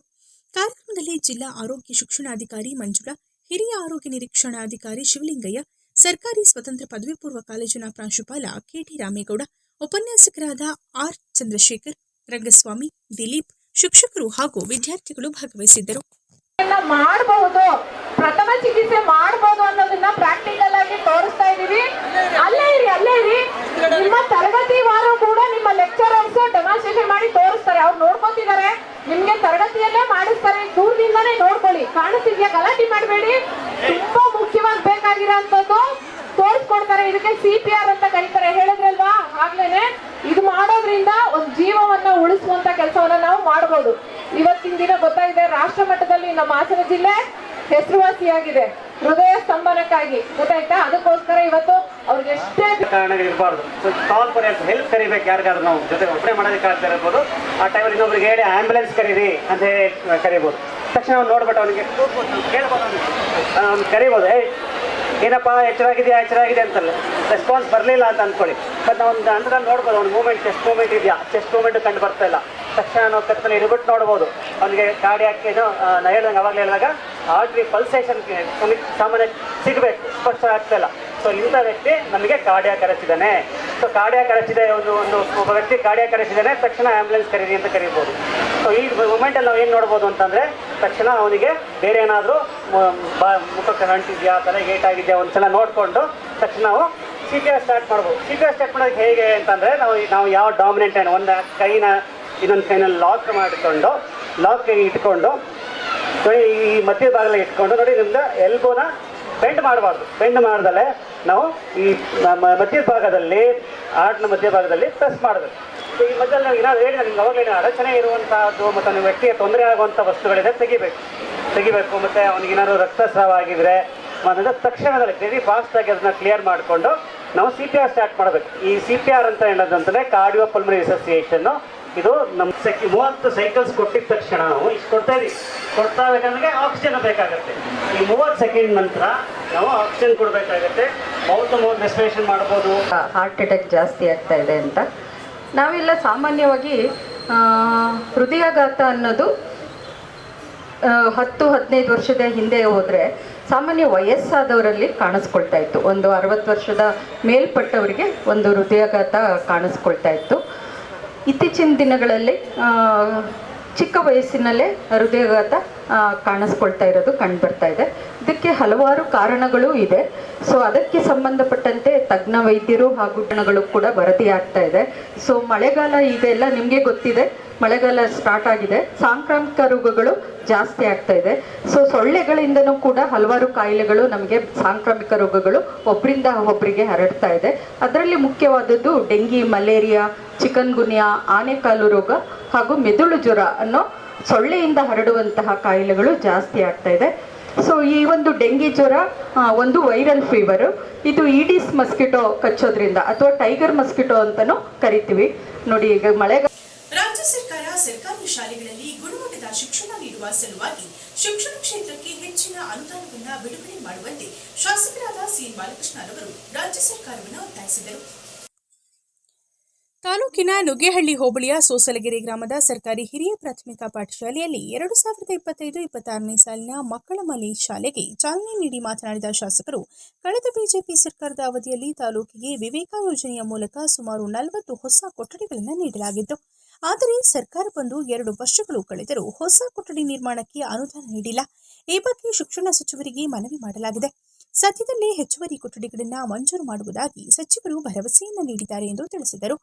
ಕಾರ್ಯಕ್ರಮದಲ್ಲಿ ಜಿಲ್ಲಾ ಆರೋಗ್ಯ ಶಿಕ್ಷಣಾಧಿಕಾರಿ ಮಂಜುಳಾ, ಹಿರಿಯ ಆರೋಗ್ಯ ನಿರೀಕ್ಷಣಾಧಿಕಾರಿ ಶಿವಲಿಂಗಯ್ಯ, ಸರ್ಕಾರಿ ಸ್ವತಂತ್ರ ಪದವಿ ಪೂರ್ವ ಕಾಲೇಜಿನ ಪ್ರಾಂಶುಪಾಲ ಕೆಟಿ ರಾಮೇಗೌಡ ಉಪನ್ಯಾಸಕರಾದ ಆರ್ ಚಂದ್ರಶೇಖರ್, ರಂಗಸ್ವಾಮಿ, ದಿಲೀಪ್, ಶಿಕ್ಷಕರು ಹಾಗೂ ವಿದ್ಯಾರ್ಥಿಗಳು ಭಾಗವಹಿಸಿದ್ದರು. ಮಾಡಬಹುದು ಪ್ರಥಮ ಚಿಕಿತ್ಸೆ ಮಾಡಬಹುದು ಅನ್ನೋದನ್ನ ಪ್ರಾಕ್ಟಿಕಲ್ ಆಗಿ ತೋರಿಸ್ತಾ ಇದೀವಿ. ಅಲ್ಲೇ ಇರಿ ಅಲ್ಲೇ ಇರಿ. ನಿಮ್ಮ ತರಗತಿ ವಾರ ಕೂಡ ನಿಮ್ಮ ಲೆಕ್ಚರರ್ಸ್ ಡೆಮಾನ್ಸ್ಟ್ರೇಷನ್ ಮಾಡಿ ತೋರಿಸ್ತಾರೆ. ಅವ್ರು ನೋಡ್ಕೊತಿದ್ದಾರೆ ನಿಮ್ಗೆ ತರಗತಿಯಲ್ಲೇ ಮಾಡಿಸ್ತಾರೆ. ದೂರದಿಂದಾನೇ ನೋಡ್ಕೊಳ್ಳಿ. ಕಾಣಿಸ್ತಿದ್ಯಾ? ಗಲಾಟೆ ಮಾಡಬೇಡಿ. ತುಂಬಾ ಮುಖ್ಯವಾಗಿ ಬೇಕಾಗಿರೋಂಥದ್ದು ತೋರಿಸ್ಕೊಡ್ತಾರೆ. ಇದಕ್ಕೆ ಸಿ ಪಿ ಆರ್ ಅಂತ ಕರೀತಾರೆ. ಹೇಳಿದ್ರಲ್ವಾ ಮಾಡಬಹುದು. ಇವತ್ತಿನ ದಿನ ಗೊತ್ತಾಗಿದೆ ರಾಷ್ಟ್ರ ಮಟ್ಟದಲ್ಲಿ ನಮ್ಮ ಹಾಸನ ಜಿಲ್ಲೆ ಹೆಸರುವಾಸಿಯಾಗಿದೆ. ಹೃದಯ ಸ್ತಂಭನಕ್ಕಾಗಿ. ಗೊತ್ತಾಯ್ತಾ? ಅದಕ್ಕೋಸ್ಕರ ಇವತ್ತು ಅವ್ರಿಗೆ ಎಷ್ಟೇ ಕಾರಣಗಳಿರಬಾರ್ದು. ಕಾಲ್ ಫಾರ್ ಹೆಲ್ಪ್ ಕರಿಬೇಕು ಯಾರಿಗಾದ್ರೂ ನಾವು. ಜೊತೆ ಒಬ್ಬರೇ ಮಾಡೋದಕ್ಕಾಗದೇ ಇರ್ಬೋದು. ಆ ಟೈಮಲ್ಲಿ ಇನ್ನೊಬ್ರಿಗೆ ಹೇಳಿ ಆ್ಯಂಬುಲೆನ್ಸ್ ಕರೀರಿ ಅಂತ ಹೇಳಿ ಕರಿಬೋದು. ತಕ್ಷಣ ಅವ್ನು ನೋಡ್ಬಿಟ್ಟು ಅವನಿಗೆ, ಕೇಳ್ಬೋದು ಅವ್ನು ಕರಿಬೋದು. ಏಯ್, ಏನಪ್ಪ, ಎಚ್ಚರಾಗಿದೆಯಾ ಎಚ್ಚರಾಗಿದೆ ಅಂತಲ್ಲ. ರೆಸ್ಪಾನ್ಸ್ ಬರಲಿಲ್ಲ ಅಂತ ಅಂದ್ಕೊಳ್ಳಿ ಬಟ್ ನಾವು ಒಂದು ನೋಡ್ಬೋದು, ಅವ್ನು ಮೂಮೆಂಟ್ ಚೆಸ್ಟ್ ಮೂಮೆಂಟ್ ಇದೆಯಾ? ಚೆಸ್ಟ್ ಮೂಮೆಂಟ್ ಕಂಡು ಬರ್ತಾ ಇಲ್ಲ. ತಕ್ಷಣ ನಾವು ತಕ್ಷಣ ಇಳಿಬಿಟ್ಟು ನೋಡ್ಬೋದು. ಅವನಿಗೆ ಗಾಡಿ ಆ, ನಾ ಹೇಳ್ದಂಗೆ ಅವಾಗಲೇ ಹೇಳಿದಾಗ ಆರ್ಟ್ರಿ ಪಲ್ಸೇಷನ್ ಸಾಮಾನ್ಯ ಸಿಗಬೇಕು ಸ್ಪಷ್ಟ ಆಗ್ತಿಲ್ಲ ಸೊ ಇಂಥ ವ್ಯಕ್ತಿ ನಮಗೆ ಕಾರ್ಡಿಯಾಕ್ ಕರೆಸಿದ್ದಾನೆ ಸೊ ಕಾರ್ಡಿಯಾಕ್ ಕರೆಸಿದೆ ಒಂದು ಒಂದು ಒಬ್ಬ ವ್ಯಕ್ತಿ ಕಾರ್ಡಿಯಾಕ್ ಕರೆಸಿದ್ದಾನೆ ತಕ್ಷಣ ಆ್ಯಂಬುಲೆನ್ಸ್ ಕರೀರಿ ಅಂತ ಕರಿಬೋದು. ಸೊ ಈ ಮೂಮೆಂಟಲ್ಲಿ ನಾವು ಏನು ನೋಡ್ಬೋದು ಅಂತಂದರೆ ತಕ್ಷಣ ಅವನಿಗೆ ಬೇರೆ ಏನಾದರೂ ಬಾ ಮುಖಕ್ಕೆ ಅಂಟಿದ್ಯಾ ತಲೆಗೆ ಏಟಾಗಿದೆಯಾ ಒಂದ್ಸಲ ನೋಡಿಕೊಂಡು ತಕ್ಷಣ ನಾವು ಆರ್ ಸ್ಟಾರ್ಟ್ ಮಾಡ್ಬೋದು. ಆರ್ ಸ್ಟಾರ್ಟ್ ಮಾಡೋದು ಹೇಗೆ ಅಂತಂದರೆ ನಾವು ನಾವು ಯಾವ ಡಾಮಿನೆಂಟ್ ಏನು ಒಂದು ಕೈನ ಇನ್ನೊಂದು ಕೈನಲ್ಲಿ ಲಾಕ್ ಮಾಡಿಕೊಂಡು ಲಾಕ್ ಇಟ್ಕೊಂಡು ನೋಡಿ ಈ ಮಧ್ಯ ಭಾಗದಲ್ಲಿ ಇಟ್ಕೊಂಡು ನೋಡಿ, ನಿಮ್ದು ಎಲ್ಬೋನ ಬೆಂಡ್ ಮಾಡಬಾರ್ದು. ಬೆಂಡ್ ಮಾಡ್ದಲೆ ನಾವು ಈ ಮಧ್ಯದ ಮಧ್ಯ ಭಾಗದಲ್ಲಿ ಆರ್ಟ್ನ ಮಧ್ಯ ಭಾಗದಲ್ಲಿ ಪ್ರೆಸ್ ಮಾಡಬೇಕು. ಈ ಮಧ್ಯದಲ್ಲಿ ನಾವು ಏನಾದ್ರು ಹೇಳಿ ನಿಮ್ಗೆ ಅವಾಗಲೇ ಅಡಚಣೆ ಇರುವಂತಹದ್ದು ಮತ್ತು ನಿಮ್ಮ ವ್ಯಕ್ತಿಗೆ ತೊಂದರೆ ಆಗುವಂಥ ವಸ್ತುಗಳಿದೆ, ತೆಗಿಬೇಕು. ತೆಗಿಬೇಕು ಮತ್ತು ಅವ್ನಿಗೆ ಏನಾದ್ರು ರಕ್ತಸ್ರಾವ ಆಗಿದ್ರೆ ಮತ್ತು ತಕ್ಷಣದಲ್ಲಿ ವೆರಿ ಫಾಸ್ಟಾಗಿ ಅದನ್ನ ಕ್ಲಿಯರ್ ಮಾಡಿಕೊಂಡು ನಾವು ಸಿ ಪಿ ಆರ್ ಸ್ಟಾರ್ಟ್ ಮಾಡಬೇಕು. ಈ ಸಿ ಪಿ ಆರ್ ಅಂತ ಹೇಳೋದಂತಂದರೆ ಕಾರ್ಡಿಯೋ ಪಲ್ಮರಿ ಅಸೋಸಿಯೇಷನ್ನು ಇದು ನಮ್ಮ ಸೆಕ್, ಮೂವತ್ತು ಸೈಕಲ್ಸ್ ಕೊಟ್ಟಿದ ತಕ್ಷಣ ನಾವು ಇಷ್ಟು ಕೊಡ್ತಾ ಇದೀವಿ. ಕೊಡ್ತಾ ಬೇಕಂದ್ರೆ ಆಕ್ಸಿಜನ್ ಬೇಕಾಗುತ್ತೆ. ಈ ಮೂವತ್ತು ಸೆಕೆಂಡ್ ನಂತರ ನಾವು ಆಕ್ಸಿಜನ್ ಕೊಡಬೇಕಾಗತ್ತೆ. ಮೌತ್ ಮೌತ್ ರೆಸ್ಪಿರೇಷನ್ ಮಾಡ್ಬೋದು. ಹಾರ್ಟ್ ಅಟ್ಯಾಕ್ ಜಾಸ್ತಿ ಆಗ್ತಾ ಇದೆ ಅಂತ. ನಾವೆಲ್ಲ ಸಾಮಾನ್ಯವಾಗಿ ಹೃದಯಾಘಾತ ಅನ್ನೋದು ಹತ್ತು, ಹದಿನೈದು ವರ್ಷದ ಹಿಂದೆ ಹೋದರೆ ಸಾಮಾನ್ಯ ವಯಸ್ಸಾದವರಲ್ಲಿ ಕಾಣಿಸ್ಕೊಳ್ತಾ ಇತ್ತು. ಒಂದು ಅರವತ್ತು ವರ್ಷದ ಮೇಲ್ಪಟ್ಟವರಿಗೆ ಒಂದು ಹೃದಯಾಘಾತ ಕಾಣಿಸ್ಕೊಳ್ತಾ ಇತ್ತು. ಇತ್ತೀಚಿನ ದಿನಗಳಲ್ಲಿ ಚಿಕ್ಕ ವಯಸ್ಸಿನಲ್ಲೇ ಹೃದಯಾಘಾತ ಕಾಣಿಸ್ಕೊಳ್ತಾ ಇರೋದು ಕಂಡು ಬರ್ತಾ ಇದೆ. ಇದಕ್ಕೆ ಹಲವಾರು ಕಾರಣಗಳು ಇದೆ. ಸೊ ಅದಕ್ಕೆ ಸಂಬಂಧಪಟ್ಟಂತೆ ತಜ್ಞ ವೈದ್ಯರು ಹಾಗೂ ಕೂಡ ವರದಿ ಆಗ್ತಾ ಇದೆ. ಸೊ ಮಳೆಗಾಲ ಇದೆಲ್ಲ ನಿಮಗೆ ಗೊತ್ತಿದೆ. ಮಳೆಗಾಲ ಸ್ಟಾರ್ಟ್ ಆಗಿದೆ. ಸಾಂಕ್ರಾಮಿಕ ರೋಗಗಳು ಜಾಸ್ತಿ ಆಗ್ತಾ ಇದೆ. ಸೊ ಸೊಳ್ಳೆಗಳಿಂದನೂ ಕೂಡ ಹಲವಾರು ಕಾಯಿಲೆಗಳು ನಮಗೆ ಸಾಂಕ್ರಾಮಿಕ ರೋಗಗಳು ಒಬ್ಬರಿಂದ ಒಬ್ಬರಿಗೆ ಹರಡ್ತಾ ಇದೆ. ಅದರಲ್ಲಿ ಮುಖ್ಯವಾದದ್ದು ಡೆಂಗಿ, ಮಲೇರಿಯಾ ಚಿಕನ್ ಗುನಿಯಾ ಆನೆಕಾಲು ರೋಗ ಹಾಗೂ ಮೆದುಳು ಜ್ವರ ಅನ್ನೋ ಸೊಳ್ಳೆಯಿಂದ ಹರಡುವಂತಹ ಕಾಯಿಲೆಗಳು ಜಾಸ್ತಿ ಆಗ್ತಾ ಇದೆ. ಸೊ ಈ ಒಂದು ಡೆಂಗಿ ಜ್ವರ ಒಂದು ವೈರಲ್ ಫೀವರ್ ಇದು ಈಡಿಸ್ ಮಸ್ಕಿಟೋ ಕಚ್ಚೋದ್ರಿಂದ ಅಥವಾ ಟೈಗರ್ ಮಸ್ಕಿಟೋ ಅಂತಲೂ ಕರಿತೀವಿ. ನೋಡಿ, ಈಗ ಮಳೆಗಾಲ ರಾಜ್ಯ ಸರ್ಕಾರ ಸರ್ಕಾರಿ ಶಾಲೆಗಳಲ್ಲಿ ಗುಣಮಟ್ಟದ ಶಿಕ್ಷಣ ನೀಡುವ ಸಲುವಾಗಿ ಶಿಕ್ಷಣ ಕ್ಷೇತ್ರಕ್ಕೆ ಹೆಚ್ಚಿನ ಅನುದಾನವನ್ನು ಬಿಡುಗಡೆ ಮಾಡುವಂತೆ ಶಾಸಕರಾದ ಸಿಎನ್ ಬಾಲಕೃಷ್ಣರವರು ರಾಜ್ಯ ಸರ್ಕಾರವನ್ನು ಒತ್ತಾಯಿಸಿದರು. ತಾಲೂಕಿನ ನುಗ್ಗೇಹಳ್ಳಿ ಹೋಬಳಿಯ ಸೋಸಲಗೆರೆ ಗ್ರಾಮದ ಸರ್ಕಾರಿ ಹಿರಿಯ ಪ್ರಾಥಮಿಕ ಪಾಠಶಾಲೆಯಲ್ಲಿ ಎರಡು ಸಾವಿರದ ಇಪ್ಪತ್ತೈದು ಇಪ್ಪತ್ತಾರನೇ ಸಾಲಿನ ಮಕ್ಕಳ ಮನೆ ಶಾಲೆಗೆ ಚಾಲನೆ ನೀಡಿ ಮಾತನಾಡಿದ ಶಾಸಕರು, ಕಳೆದ ಬಿಜೆಪಿ ಸರ್ಕಾರದ ಅವಧಿಯಲ್ಲಿ ತಾಲೂಕಿಗೆ ವಿವೇಕ ಯೋಜನೆಯ ಮೂಲಕ ಸುಮಾರು ನಲವತ್ತು ಹೊಸ ಕೊಠಡಿಗಳನ್ನು ನೀಡಲಾಗಿತ್ತು. ಆದರೆ ಸರ್ಕಾರ ಬಂದು ಎರಡು ವರ್ಷಗಳು ಕಳೆದರೂ ಹೊಸ ಕೊಠಡಿ ನಿರ್ಮಾಣಕ್ಕೆ ಅನುದಾನ ನೀಡಿಲ್ಲ. ಈ ಬಗ್ಗೆ ಶಿಕ್ಷಣ ಸಚಿವರಿಗೆ ಮನವಿ ಮಾಡಲಾಗಿದೆ. ಸದ್ಯದಲ್ಲೇ ಹೆಚ್ಚುವರಿ ಕೊಠಡಿಗಳನ್ನು ಮಂಜೂರು ಮಾಡುವುದಾಗಿ ಸಚಿವರು ಭರವಸೆಯನ್ನು ನೀಡಿದ್ದಾರೆ ಎಂದು ತಿಳಿಸಿದರು.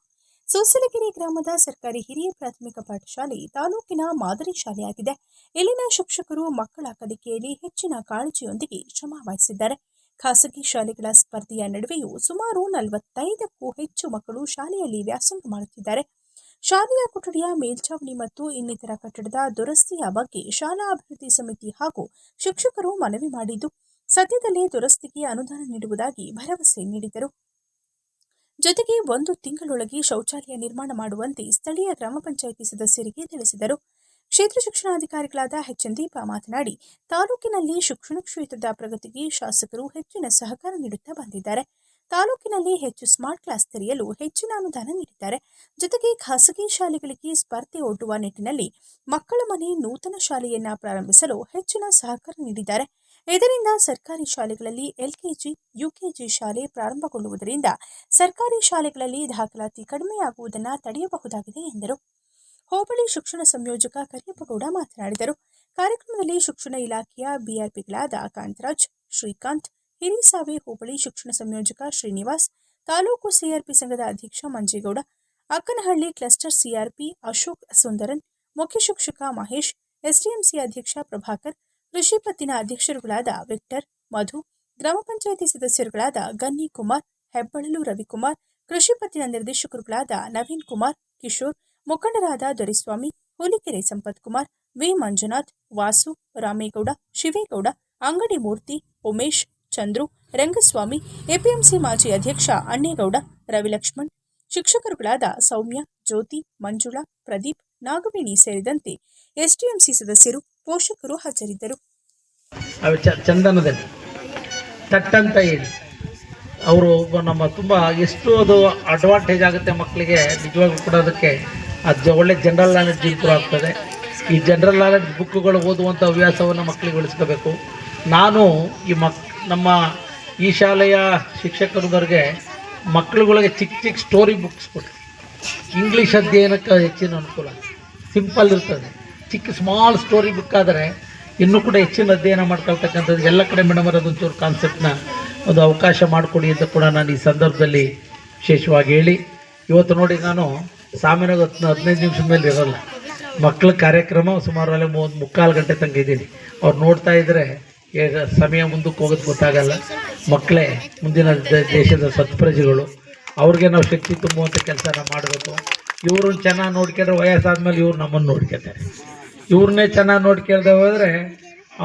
ಸೋಸಲಗೆರೆ ಗ್ರಾಮದ ಸರ್ಕಾರಿ ಹಿರಿಯ ಪ್ರಾಥಮಿಕ ಪಾಠಶಾಲೆ ತಾಲೂಕಿನ ಮಾದರಿ ಶಾಲೆಯಾಗಿದೆ. ಇಲ್ಲಿನ ಶಿಕ್ಷಕರು ಮಕ್ಕಳ ಕಲಿಕೆಯಲ್ಲಿ ಹೆಚ್ಚಿನ ಕಾಳಜಿಯೊಂದಿಗೆ ಶ್ರಮ ವಹಿಸಿದ್ದಾರೆ. ಖಾಸಗಿ ಶಾಲೆಗಳ ಸ್ಪರ್ಧೆಯ ನಡುವೆಯೂ ಸುಮಾರು ನಲವತ್ತೈದಕ್ಕೂ ಹೆಚ್ಚು ಮಕ್ಕಳು ಶಾಲೆಯಲ್ಲಿ ವ್ಯಾಸಂಗ ಮಾಡುತ್ತಿದ್ದಾರೆ. ಶಾಲೆಯ ಕೊಠಡಿಯ ಮೇಲ್ಛಾವಣಿ ಮತ್ತು ಇನ್ನಿತರ ಕಟ್ಟಡದ ದುರಸ್ತಿಯ ಬಗ್ಗೆ ಶಾಲಾ ಅಭಿವೃದ್ಧಿ ಸಮಿತಿ ಹಾಗೂ ಶಿಕ್ಷಕರು ಮನವಿ ಮಾಡಿದ್ದು, ಸದ್ಯದಲ್ಲೇ ದುರಸ್ತಿಗೆ ಅನುದಾನ ನೀಡುವುದಾಗಿ ಭರವಸೆ ನೀಡಿದರು. ಜೊತೆಗೆ ಒಂದು ತಿಂಗಳೊಳಗೆ ಶೌಚಾಲಯ ನಿರ್ಮಾಣ ಮಾಡುವಂತೆ ಸ್ಥಳೀಯ ಗ್ರಾಮ ಪಂಚಾಯಿತಿ ಸದಸ್ಯರಿಗೆ ತಿಳಿಸಿದರು. ಕ್ಷೇತ್ರ ಶಿಕ್ಷಣಾಧಿಕಾರಿಗಳಾದ ಎನ್ ದೀಪ ಮಾತನಾಡಿ, ತಾಲೂಕಿನಲ್ಲಿ ಶಿಕ್ಷಣ ಕ್ಷೇತ್ರದ ಪ್ರಗತಿಗೆ ಶಾಸಕರು ಹೆಚ್ಚಿನ ಸಹಕಾರ ನೀಡುತ್ತಾ ಬಂದಿದ್ದಾರೆ. ತಾಲೂಕಿನಲ್ಲಿ ಹೆಚ್ಚು ಸ್ಮಾರ್ಟ್ ಕ್ಲಾಸ್ ತೆರೆಯಲು ಹೆಚ್ಚಿನ ಅನುದಾನ ನೀಡಿದ್ದಾರೆ. ಜೊತೆಗೆ ಖಾಸಗಿ ಶಾಲೆಗಳಿಗೆ ಸ್ಪರ್ಧೆ ಒಡ್ಡುವ ನಿಟ್ಟಿನಲ್ಲಿ ಮಕ್ಕಳ ಮನೆ ನೂತನ ಶಾಲೆಯನ್ನ ಪ್ರಾರಂಭಿಸಲು ಹೆಚ್ಚಿನ ಸಹಕಾರ ನೀಡಿದ್ದಾರೆ. ಇದರಿಂದ ಸರ್ಕಾರಿ ಶಾಲೆಗಳಲ್ಲಿ ಎಲ್ಕೆಜಿ, ಯುಕೆಜಿ ಶಾಲೆ ಪ್ರಾರಂಭಗೊಳ್ಳುವುದರಿಂದ ಸರ್ಕಾರಿ ಶಾಲೆಗಳಲ್ಲಿ ದಾಖಲಾತಿ ಕಡಿಮೆಯಾಗುವುದನ್ನು ತಡೆಯಬಹುದಾಗಿದೆ ಎಂದರು. ಹೋಬಳಿ ಶಿಕ್ಷಣ ಸಂಯೋಜಕ ಕರಿಯಪ್ಪಗೌಡ ಮಾತನಾಡಿದರು. ಕಾರ್ಯಕ್ರಮದಲ್ಲಿ ಶಿಕ್ಷಣ ಇಲಾಖೆಯ ಬಿಆರ್ಪಿಗಳಾದ ಕಾಂತರಾಜ್, ಶ್ರೀಕಾಂತ್ ಹಿರಿಸಾವೆ ಹೋಬಳಿ ಶಿಕ್ಷಣ ಸಂಯೋಜಕ ಶ್ರೀನಿವಾಸ್, ತಾಲೂಕು ಸಿಆರ್ಪಿ ಸಂಘದ ಅಧ್ಯಕ್ಷ ಮಂಜೇಗೌಡ, ಅಕ್ಕನಹಳ್ಳಿ ಕ್ಲಸ್ಟರ್ ಸಿಆರ್ಪಿ ಅಶೋಕ್ ಸುಂದರನ್, ಮುಖ್ಯ ಶಿಕ್ಷಕ ಮಹೇಶ್, ಎಸ್ಡಿಎಂಸಿ ಅಧ್ಯಕ್ಷ ಪ್ರಭಾಕರ್, ಕೃಷಿ ಪತ್ತಿನ ಅಧ್ಯಕ್ಷರುಗಳಾದ ವಿಕ್ಟರ್, ಮಧು, ಗ್ರಾಮ ಪಂಚಾಯಿತಿ ಸದಸ್ಯರುಗಳಾದ ಗನ್ನಿ ಕುಮಾರ್, ಹೆಬ್ಬಳಲು ರವಿಕುಮಾರ್, ಕೃಷಿ ಪತ್ತಿನ ನಿರ್ದೇಶಕರುಗಳಾದ ನವೀನ್ ಕುಮಾರ್, ಕಿಶೋರ್, ಮುಖಂಡರಾದ ದೊರೆಸ್ವಾಮಿ, ಹುಲಿಕೆರೆ ಸಂಪತ್ ಕುಮಾರ್, ವಿ ಮಂಜುನಾಥ್, ವಾಸು, ರಾಮೇಗೌಡ, ಶಿವೇಗೌಡ, ಅಂಗಡಿ ಮೂರ್ತಿ, ಉಮೇಶ್ ಚಂದ್ರು, ರಂಗಸ್ವಾಮಿ, ಎಪಿಎಂಸಿ ಮಾಜಿ ಅಧ್ಯಕ್ಷ ಅಣ್ಣೇಗೌಡ, ರವಿಲಕ್ಷ್ಮಣ್, ಶಿಕ್ಷಕರುಗಳಾದ ಸೌಮ್ಯ, ಜ್ಯೋತಿ, ಮಂಜುಳಾ, ಪ್ರದೀಪ್, ನಾಗವೇಣಿ ಸೇರಿದಂತೆ ಎಸ್ಡಿಎಂಸಿ ಸದಸ್ಯರು ಪೋಷಕರು ಹಾಜರಿದ್ದರು. ಚಂದನದಲ್ಲಿ ತಟ್ಟಂತ ಹೇಳಿ. ಅವರು ನಮ್ಮ ತುಂಬ ಎಷ್ಟು ಅದು ಅಡ್ವಾಂಟೇಜ್ ಆಗುತ್ತೆ ಮಕ್ಕಳಿಗೆ, ನಿಜವಾಗ್ಲೂ ಕೂಡ ಅದಕ್ಕೆ ಅದು ಒಳ್ಳೆ ಜನರಲ್ ನಾಲೆಡ್ಜ್ ಇಂಪ್ರೂವ್ ಆಗ್ತದೆ. ಈ ಜನರಲ್ ನಾಲೆಡ್ಜ್ ಬುಕ್ಗಳು ಓದುವಂಥ ಹವ್ಯಾಸವನ್ನು ಮಕ್ಕಳಿಗೆ ಬೆಳೆಸ್ಕೋಬೇಕು ನಾನು ಈ ಮಕ್ ನಮ್ಮ ಈ ಶಾಲೆಯ ಶಿಕ್ಷಕರದವ್ರಿಗೆ ಮಕ್ಕಳುಗಳಿಗೆ ಚಿಕ್ಕ ಚಿಕ್ಕ ಸ್ಟೋರಿ ಬುಕ್ಸ್ ಕೊಟ್ಟು ಇಂಗ್ಲೀಷ್ ಅಧ್ಯಯನಕ್ಕೆ ಹೆಚ್ಚಿನ ಅನುಕೂಲ. ಸಿಂಪಲ್ ಇರ್ತದೆ. ಚಿಕ್ಕ ಸ್ಮಾಲ್ ಸ್ಟೋರಿ ಬುಕ್ ಆದರೆ ಇನ್ನೂ ಕೂಡ ಹೆಚ್ಚಿನ ಅಧ್ಯಯನ ಮಾಡ್ಕೊಳ್ತಕ್ಕಂಥದ್ದು. ಎಲ್ಲ ಕಡೆ ಮೇಡಮ್ ಅದೊಂಚೂರು ಕಾನ್ಸೆಪ್ಟ್ನ ಒಂದು ಅವಕಾಶ ಮಾಡಿಕೊಡಿ ಅಂತ ಕೂಡ ನಾನು ಈ ಸಂದರ್ಭದಲ್ಲಿ ವಿಶೇಷವಾಗಿ ಹೇಳಿ. ಇವತ್ತು ನೋಡಿ ನಾನು ಸಾಮಾನ್ಯವಾಗಿ ಹತ್ತು ಹದಿನೈದು ನಿಮಿಷದ ಮೇಲೆ ಇರೋಲ್ಲ. ಮಕ್ಕಳ ಕಾರ್ಯಕ್ರಮ ಸುಮಾರು ಅಲ್ಲೇ ಮೂವತ್ತು ಮುಕ್ಕಾಲು ಗಂಟೆ ತನಕ ಇದ್ದೀನಿ. ಅವ್ರು ನೋಡ್ತಾ ಇದ್ದರೆ ಈಗ ಸಮಯ ಮುಂದಕ್ಕೆ ಹೋಗೋದು ಗೊತ್ತಾಗಲ್ಲ. ಮಕ್ಕಳೇ, ಮುಂದಿನ ದೇಶದ ಸತ್ಪ್ರಜೆಗಳು, ಅವ್ರಿಗೆ ನಾವು ಶಕ್ತಿ ತುಂಬುವಂಥ ಕೆಲಸನ ಮಾಡಬೇಕು. ಇವ್ರನ್ನ ಚೆನ್ನಾಗಿ ನೋಡ್ಕೊಂಡ್ರೆ ವಯಸ್ಸಾದ್ಮೇಲೆ ಇವ್ರು ನಮ್ಮನ್ನು ನೋಡ್ಕೊತಾರೆ. ಇವ್ರನ್ನೇ ಚೆನ್ನಾಗಿ ನೋಡ್ಕೊಳ್ದೆ ಹೋದರೆ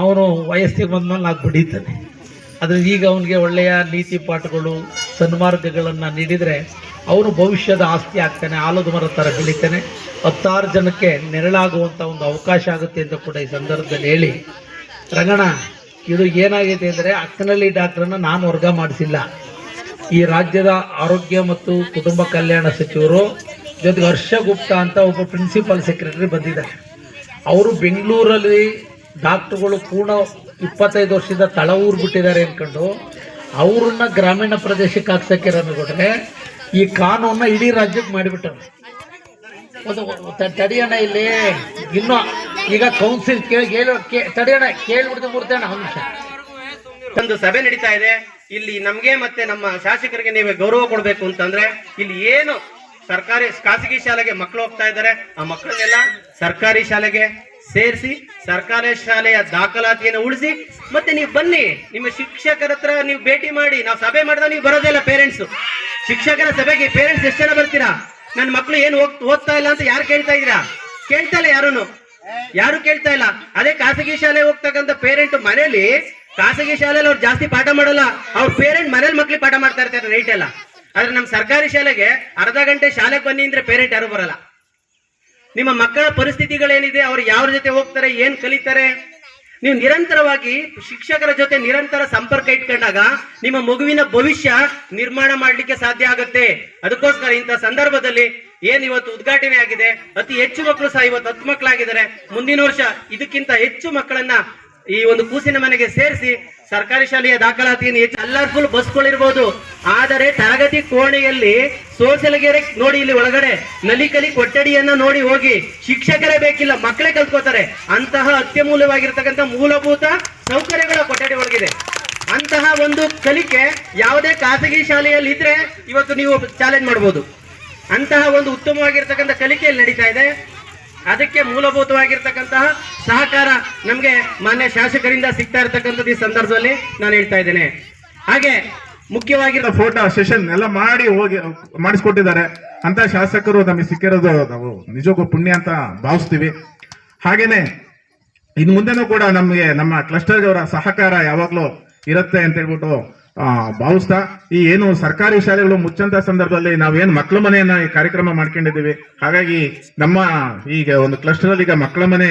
ಅವನು ವಯಸ್ಸಿಗೆ ಬಂದಮೇಲೆ ನಾವು ಬಿಡೀತಾನೆ ಆದರೆ ಈಗ ಅವನಿಗೆ ಒಳ್ಳೆಯ ನೀತಿ ಪಾಠಗಳು, ಸನ್ಮಾರ್ಗಗಳನ್ನು ನೀಡಿದರೆ ಅವನು ಭವಿಷ್ಯದ ಆಸ್ತಿ ಆಗ್ತಾನೆ, ಆಲದ ಮರ ಥರ ಬೆಳಿತಾನೆ. ಹತ್ತಾರು ಜನಕ್ಕೆ ನೆರಳಾಗುವಂಥ ಒಂದು ಅವಕಾಶ ಆಗುತ್ತೆ ಅಂತ ಕೂಡ ಈ ಸಂದರ್ಭದಲ್ಲಿ ಹೇಳಿ. ರಂಗಣ ಇದು ಏನಾಗಿದೆ ಅಂದರೆ ಅಕ್ಕನಹಳ್ಳಿ ಡಾಕ್ಟ್ರನ್ನ ನಾನು ವರ್ಗ ಮಾಡಿಸಿಲ್ಲ. ಈ ರಾಜ್ಯದ ಆರೋಗ್ಯ ಮತ್ತು ಕುಟುಂಬ ಕಲ್ಯಾಣ ಸಚಿವರು ಜೊತೆಗೆ ಹರ್ಷ ಗುಪ್ತಾ ಅಂತ ಒಬ್ಬ ಪ್ರಿನ್ಸಿಪಲ್ ಸೆಕ್ರೆಟರಿ ಬಂದಿದ್ದಾರೆ. ಅವರು ಬೆಂಗಳೂರಲ್ಲಿ ಡಾಕ್ಟ್ರುಗಳು ಪೂರ್ಣ ಇಪ್ಪತ್ತೈದು ವರ್ಷದ ತಳ ಊರು ಬಿಟ್ಟಿದ್ದಾರೆ ಅಂದ್ಕೊಂಡು ಅವ್ರನ್ನ ಗ್ರಾಮೀಣ ಪ್ರದೇಶಕ್ಕೆ ಹಾಕ್ಸಕ್ಕೆ ರಮೇಗೌಡ್ರೆ ಈ ಕಾನೂನ ಇಡೀ ರಾಜ್ಯಕ್ಕೆ ಮಾಡಿಬಿಟ್ಟರು ತಡಿಯೋಣ ಇಲ್ಲಿ. ಇನ್ನು ಈಗ ಕೌನ್ಸಿಲ್ ಕೇಳಿ ಕೇ, ತಡಿಯೋಣ, ಕೇಳ್ಬಿಡ್ದು ಮೂರ್ತೇಣ ಒಂದು ಸಭೆ ನಡೀತಾ ಇದೆ. ಇಲ್ಲಿ ನಮ್ಗೆ ಮತ್ತೆ ನಮ್ಮ ಶಾಸಕರಿಗೆ ನೀವೇ ಗೌರವ ಕೊಡ್ಬೇಕು ಅಂತಂದ್ರೆ, ಇಲ್ಲಿ ಏನು ಸರ್ಕಾರಿ, ಖಾಸಗಿ ಶಾಲೆಗೆ ಮಕ್ಕಳು ಹೋಗ್ತಾ ಇದ್ದಾರೆ. ಆ ಮಕ್ಕಳನ್ನೆಲ್ಲ ಸರ್ಕಾರಿ ಶಾಲೆಗೆ ಸೇರಿಸಿ, ಸರ್ಕಾರಿ ಶಾಲೆಯ ದಾಖಲಾತಿಯನ್ನು ಉಳಿಸಿ, ಮತ್ತೆ ನೀವು ಬನ್ನಿ, ನಿಮ್ಮ ಶಿಕ್ಷಕರ ಹತ್ರ ನೀವು ಭೇಟಿ ಮಾಡಿ, ನಾವು ಸಭೆ ಮಾಡಿದಾಗ ನೀವು ಬರೋದಿಲ್ಲ ಪೇರೆಂಟ್ಸ್ ಶಿಕ್ಷಕರ ಸಭೆಗೆ ಪೇರೆಂಟ್ಸ್ ಎಷ್ಟು ಜನ ಬರ್ತೀರಾ? ನನ್ನ ಮಕ್ಕಳು ಏನು ಓದ್ತಾ ಇಲ್ಲ ಅಂತ ಯಾರು ಕೇಳ್ತಾ ಇದ್ದೀರಾ? ಕೇಳ್ತಾ ಇಲ್ಲ ಯಾರುನು? ಯಾರು ಕೇಳ್ತಾ ಇಲ್ಲ? ಅದೇ ಖಾಸಗಿ ಶಾಲೆ ಹೋಗ್ತಕ್ಕಂಥ ಪೇರೆಂಟ್ ಮನೇಲಿ ಖಾಸಗಿ ಶಾಲೆಯಲ್ಲಿ ಅವ್ರು ಜಾಸ್ತಿ ಪಾಠ ಮಾಡಲ್ಲ. ಅವ್ರ ಪೇರೆಂಟ್ ಮನೇಲಿ ಮಕ್ಳಿಗೆ ಪಾಠ ಮಾಡ್ತಾ ಇರ್ತಾರೆ ರೈಟ್ ಎಲ್ಲ. ಆದ್ರೆ ನಮ್ಮ ಸರ್ಕಾರಿ ಶಾಲೆಗೆ ಅರ್ಧ ಗಂಟೆ ಶಾಲೆಗೆ ಬನ್ನಿ ಅಂದ್ರೆ ಪೇರೆಂಟ್ ಯಾರು ಬರಲ್ಲ. ನಿಮ್ಮ ಮಕ್ಕಳ ಪರಿಸ್ಥಿತಿಗಳೇನಿದೆ? ಅವ್ರು ಯಾರ ಜೊತೆ ಹೋಗ್ತಾರೆ? ಏನ್ ಕಲಿತಾರೆ? ನೀವು ನಿರಂತರವಾಗಿ ಶಿಕ್ಷಕರ ಜೊತೆ ನಿರಂತರ ಸಂಪರ್ಕ ಇಟ್ಕೊಂಡಾಗ ನಿಮ್ಮ ಮಗುವಿನ ಭವಿಷ್ಯ ನಿರ್ಮಾಣ ಮಾಡ್ಲಿಕ್ಕೆ ಸಾಧ್ಯ ಆಗುತ್ತೆ. ಅದಕ್ಕೋಸ್ಕರ ಇಂಥ ಸಂದರ್ಭದಲ್ಲಿ ಏನ್ ಇವತ್ತು ಉದ್ಘಾಟನೆ ಆಗಿದೆ? ಅತಿ ಹೆಚ್ಚು ಮಕ್ಕಳು ಸಹ ಇವತ್ತು ಹತ್ತು ಮಕ್ಕಳಾಗಿದ್ದಾರೆ ಮುಂದಿನ ವರ್ಷ ಇದಕ್ಕಿಂತ ಹೆಚ್ಚು ಮಕ್ಕಳನ್ನ ಈ ಒಂದು ಕೂಸಿನ ಮನೆಗೆ ಸೇರಿಸಿ ಸರ್ಕಾರಿ ಶಾಲೆಯ ದಾಖಲಾತಿಯನ್ನು ಹೆಚ್ಚು ಫುಲ್ ಬಸ್ಗಳಿರ್ಬೋದು ಆದರೆ ತರಗತಿ ಕೋಣೆಯಲ್ಲಿ ಸೋಸಲಗೆರೆ ನೋಡಿ ಇಲ್ಲಿ ಒಳಗಡೆ ನಲಿಕಲಿ ಕೊಠಡಿಯನ್ನ ನೋಡಿ ಹೋಗಿ ಶಿಕ್ಷಕರೇ ಬೇಕಿಲ್ಲ, ಮಕ್ಕಳೇ ಕಲ್ತ್ಕೋತಾರೆ. ಅಂತಹ ಅತ್ಯಮೂಲ್ಯವಾಗಿರ್ತಕ್ಕಂಥ ಮೂಲಭೂತ ಸೌಕರ್ಯಗಳ ಕೊಠಡಿ ಒಳಗಿದೆ. ಅಂತಹ ಒಂದು ಕಲಿಕೆ ಯಾವುದೇ ಖಾಸಗಿ ಶಾಲೆಯಲ್ಲಿ ಇದ್ರೆ ಇವತ್ತು ನೀವು ಚಾಲೆಂಜ್ ಮಾಡಬಹುದು ಅಂತಹ ಒಂದು ಉತ್ತಮವಾಗಿರ್ತಕ್ಕಂಥ ಕಲಿಕೆಯಲ್ಲಿ ನಡೀತಾ ಇದೆ. ಅದಕ್ಕೆ ಮೂಲಭೂತವಾಗಿರ್ತಕ್ಕಂತಹ ಸಹಕಾರ ನಮಗೆ ಮಾನ್ಯ ಶಾಸಕರಿಂದ ಸಿಗ್ತಾ ಇರತಕ್ಕಂಥದ್ದು ಈ ಸಂದರ್ಭದಲ್ಲಿ ನಾನು ಹೇಳ್ತಾ ಇದ್ದೇನೆ. ಹಾಗೆ ಮುಖ್ಯವಾಗಿ ಫೋಟೋ ಸೆಷನ್ ಎಲ್ಲ ಮಾಡಿ ಹೋಗಿ, ಮಾಡಿಸ್ಕೊಟ್ಟಿದ್ದಾರೆ. ಅಂತ ಶಾಸಕರು ನಮಗೆ ಸಿಕ್ಕಿರೋದು ನಾವು ನಿಜಕ್ಕೂ ಪುಣ್ಯ ಅಂತ ಭಾವಿಸ್ತೀವಿ. ಹಾಗೇನೆ ಇನ್ ಮುಂದೆನೂ ಕೂಡ ನಮಗೆ ನಮ್ಮ ಕ್ಲಸ್ಟರ್ ಅವರ ಸಹಕಾರ ಯಾವಾಗಲೂ ಇರುತ್ತೆ ಅಂತ ಹೇಳ್ಬಿಟ್ಟು ಭಾವಿಸ್ತಾ, ಈ ಏನು ಸರ್ಕಾರಿ ಶಾಲೆಗಳು ಮುಚ್ಚಂತ ಸಂದರ್ಭದಲ್ಲಿ ನಾವೇನು ಮಕ್ಕಳ ಮನೆಯನ್ನ ಈ ಕಾರ್ಯಕ್ರಮ ಮಾಡ್ಕೊಂಡಿದ್ದೀವಿ. ಹಾಗಾಗಿ ನಮ್ಮ ಈಗ ಒಂದು ಕ್ಲಸ್ಟರ್ ಅಲ್ಲಿ ಈಗ ಮಕ್ಕಳ ಮನೆ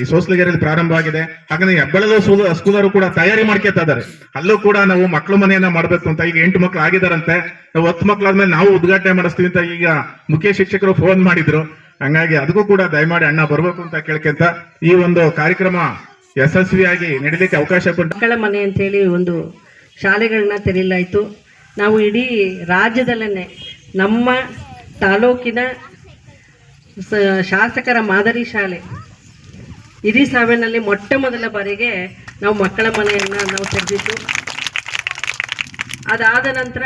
ಈ ಸೋಸ್ಲಿಗೆರೆಯಲ್ಲಿ ಪ್ರಾರಂಭ ಆಗಿದೆ. ಹಾಗಾಗಿ ಹೆಬ್ಬಳದ ಸ್ಕೂಲರು ಕೂಡ ತಯಾರಿ ಮಾಡ್ಕೊತಾ ಇದ್ದಾರೆ. ಅಲ್ಲೂ ಕೂಡ ನಾವು ಮಕ್ಕಳ ಮನೆಯನ್ನ ಮಾಡ್ಬೇಕು ಅಂತ ಈಗ ಎಂಟು ಮಕ್ಳು ಆಗಿದಾರಂತೆ ನಾವು ಹತ್ತು ಮಕ್ಳಾದ್ಮೇಲೆ ನಾವು ಉದ್ಘಾಟನೆ ಮಾಡಿಸ್ತೀವಿ ಅಂತ ಈಗ ಮುಖ್ಯ ಶಿಕ್ಷಕರು ಫೋನ್ ಮಾಡಿದ್ರು. ಹಂಗಾಗಿ ಅದಕ್ಕೂ ಕೂಡ ದಯಮಾಡಿ ಅಣ್ಣ ಬರ್ಬೇಕು ಅಂತ ಕೇಳ್ಕೊಂತ ಈ ಒಂದು ಕಾರ್ಯಕ್ರಮ ಯಶಸ್ವಿಯಾಗಿ ನಡೀಲಿಕ್ಕೆ ಅವಕಾಶ ಮಕ್ಕಳ ಮನೆ ಅಂತೇಳಿ ಒಂದು ಶಾಲೆಗಳನ್ನ ತೆರೀಲಾಯಿತು. ನಾವು ಇಡೀ ರಾಜ್ಯದಲ್ಲೇ ನಮ್ಮ ತಾಲೂಕಿನ ಶಾಸಕರ ಮಾದರಿ ಶಾಲೆ. ಇಡೀ ಸಾವಿನಲ್ಲಿ ಮೊಟ್ಟ ಮೊದಲ ಬಾರಿಗೆ ನಾವು ಮಕ್ಕಳ ಮನೆಯನ್ನು ನಾವು ತೆಗೆದಿದ್ದು ಅದಾದ ನಂತರ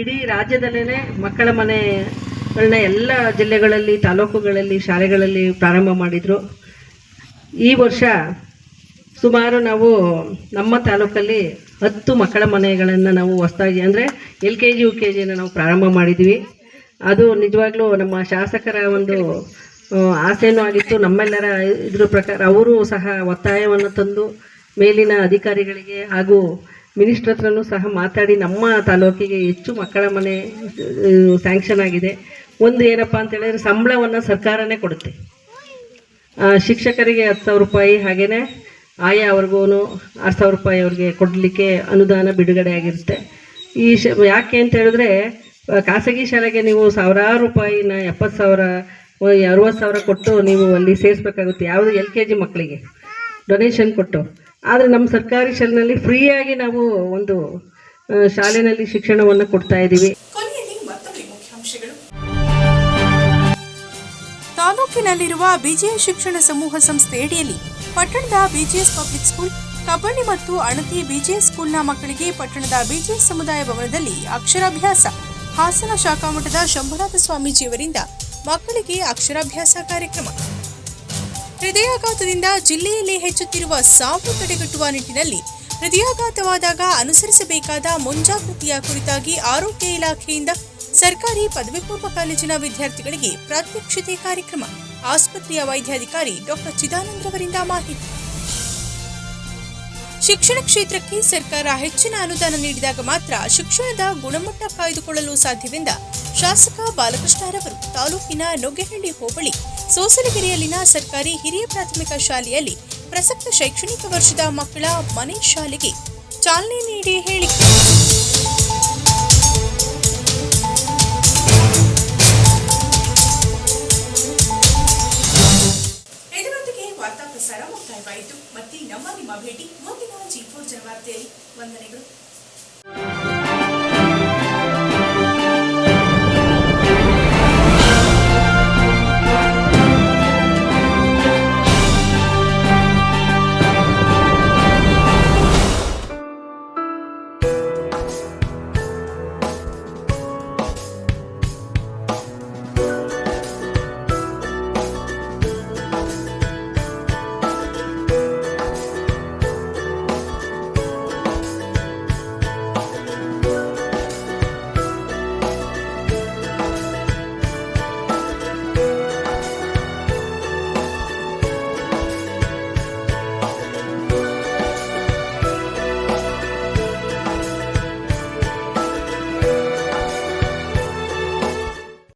ಇಡೀ ರಾಜ್ಯದಲ್ಲೇ ಮಕ್ಕಳ ಮನೆಗಳನ್ನ ಎಲ್ಲ ಜಿಲ್ಲೆಗಳಲ್ಲಿ, ತಾಲೂಕುಗಳಲ್ಲಿ, ಶಾಲೆಗಳಲ್ಲಿ ಪ್ರಾರಂಭ ಮಾಡಿದರು. ಈ ವರ್ಷ ಸುಮಾರು ನಾವು ನಮ್ಮ ತಾಲೂಕಲ್ಲಿ ಹತ್ತು ಮಕ್ಕಳ ಮನೆಗಳನ್ನು ನಾವು ಹೊಸದಾಗಿ ಅಂದರೆ L K G U K ಜಿಯನ್ನು ನಾವು ಪ್ರಾರಂಭ ಮಾಡಿದ್ವಿ. ಅದು ನಿಜವಾಗ್ಲೂ ನಮ್ಮ ಶಾಸಕರ ಒಂದು ಆಸೆಯೂ ಆಗಿತ್ತು. ನಮ್ಮೆಲ್ಲರ ಇದ್ರ ಪ್ರಕಾರ ಅವರು ಸಹ ಒತ್ತಾಯವನ್ನು ತಂದು ಮೇಲಿನ ಅಧಿಕಾರಿಗಳಿಗೆ ಹಾಗೂ ಮಿನಿಸ್ಟ್ರ್ ಹತ್ರನೂ ಸಹ ಮಾತಾಡಿ ನಮ್ಮ ತಾಲೂಕಿಗೆ ಹೆಚ್ಚು ಮಕ್ಕಳ ಮನೆ ಸ್ಯಾಂಕ್ಷನ್ ಆಗಿದೆ. ಒಂದು ಏನಪ್ಪ ಅಂತ ಹೇಳಿದ್ರೆ ಸಂಬಳವನ್ನು ಸರ್ಕಾರನೇ ಕೊಡುತ್ತೆ. ಶಿಕ್ಷಕರಿಗೆ ಹತ್ತು ಸಾವಿರ ರೂಪಾಯಿ ಹಾಗೆಯೇ ಆಯಾ ಅವ್ರಿಗೂ ಆರು ಸಾವಿರ ರೂಪಾಯಿ ಅವ್ರಿಗೆ ಕೊಡಲಿಕ್ಕೆ ಅನುದಾನ ಬಿಡುಗಡೆ ಆಗಿರುತ್ತೆ. ಈ ಶ, ಯಾಕೆ ಅಂತ ಹೇಳಿದ್ರೆ, ಖಾಸಗಿ ಶಾಲೆಗೆ ನೀವು ಸಾವಿರಾರು ರೂಪಾಯಿನ ಎಪ್ಪತ್ತು ಸಾವಿರ, ಅರುವತ್ತು ಸಾವಿರ ಕೊಟ್ಟು ನೀವು ಅಲ್ಲಿ ಸೇರಿಸ್ಬೇಕಾಗುತ್ತೆ. ಯಾವುದು ಎಲ್ ಕೆ ಜಿ ಮಕ್ಕಳಿಗೆ. ಡೊನೇಷನ್ ಕೊಟ್ಟು. ಆದರೆ ನಮ್ಮ ಸರ್ಕಾರಿ ಶಾಲೆಯಲ್ಲಿ ಫ್ರೀಯಾಗಿ ನಾವು ಒಂದು ಶಾಲೆಯಲ್ಲಿ ಶಿಕ್ಷಣವನ್ನು ಕೊಡ್ತಾ ಇದ್ದೀವಿ. ತಾಲೂಕಿನಲ್ಲಿರುವ ಬಿಜೆ ಶಿಕ್ಷಣ ಸಮೂಹ ಸಂಸ್ಥೆ ಅಡಿಯಲ್ಲಿ ಪಟ್ಟಣದ ಬಿಜಿಎಸ್ ಪಬ್ಲಿಕ್ ಸ್ಕೂಲ್, ಕಬಡ್ಡಿ ಮತ್ತು ಅಣತಿ ಬಿಜಿಎಸ್ ಸ್ಕೂಲ್ನ ಮಕ್ಕಳಿಗೆ ಪಟ್ಟಣದ ಬಿಜಿಎಸ್ ಸಮುದಾಯ ಭವನದಲ್ಲಿ ಅಕ್ಷರಾಭ್ಯಾಸ. ಹಾಸನ ಶಾಖಾ ಮಠದ ಶಂಭುನಾಥ ಸ್ವಾಮೀಜಿಯವರಿಂದ ಮಕ್ಕಳಿಗೆ ಅಕ್ಷರಾಭ್ಯಾಸ ಕಾರ್ಯಕ್ರಮ. ಹೃದಯಾಘಾತದಿಂದ ಜಿಲ್ಲೆಯಲ್ಲಿ ಹೆಚ್ಚುತ್ತಿರುವ ಸಾವು ತಡೆಗಟ್ಟುವ ನಿಟ್ಟಿನಲ್ಲಿ ಹೃದಯಾಘಾತವಾದಾಗ ಅನುಸರಿಸಬೇಕಾದ ಮುಂಜಾಗೃತಿಯ ಕುರಿತಾಗಿ ಆರೋಗ್ಯ ಇಲಾಖೆಯಿಂದ ಸರ್ಕಾರಿ ಪದವಿ ಪೂರ್ವ ಕಾಲೇಜಿನ ವಿದ್ಯಾರ್ಥಿಗಳಿಗೆ ಪ್ರಾತ್ಯಕ್ಷತೆ ಕಾರ್ಯಕ್ರಮ. ಆಸ್ಪತ್ರೆಯ ವೈದ್ಯಾಧಿಕಾರಿ ಡಾಕ್ಟರ್ ಚಿದಾನಂದ್ರವರಿಂದ ಮಾಹಿತಿ. ಶಿಕ್ಷಣ ಕ್ಷೇತ್ರಕ್ಕೆ ಸರ್ಕಾರ ಹೆಚ್ಚಿನ ಅನುದಾನ ನೀಡಿದಾಗ ಮಾತ್ರ ಶಿಕ್ಷಣದ ಗುಣಮಟ್ಟ ಕಾಯ್ದುಕೊಳ್ಳಲು ಸಾಧ್ಯವೆಂದ ಶಾಸಕ ಬಾಲಕೃಷ್ಣರವರು ತಾಲೂಕಿನ ನೊಗೆಹಳ್ಳಿ ಹೋಬಳಿ, ಸೋಸಲಗೆರೆಯಲ್ಲಿನ ಸರ್ಕಾರಿ ಹಿರಿಯ ಪ್ರಾಥಮಿಕ ಶಾಲೆಯಲ್ಲಿ ಪ್ರಸಕ್ತ ಶೈಕ್ಷಣಿಕ ವರ್ಷದ ಮಕ್ಕಳ ಮನೆ ಶಾಲೆಗೆ ಚಾಲನೆ ನೀಡಿ ಹೇಳಿಕೆ. ನಿಮ್ಮ ಭೇಟಿ ಮುಂದಿನ ಜಿ ಫೋರ್ ಜನ ವಂದನೆಗಳು.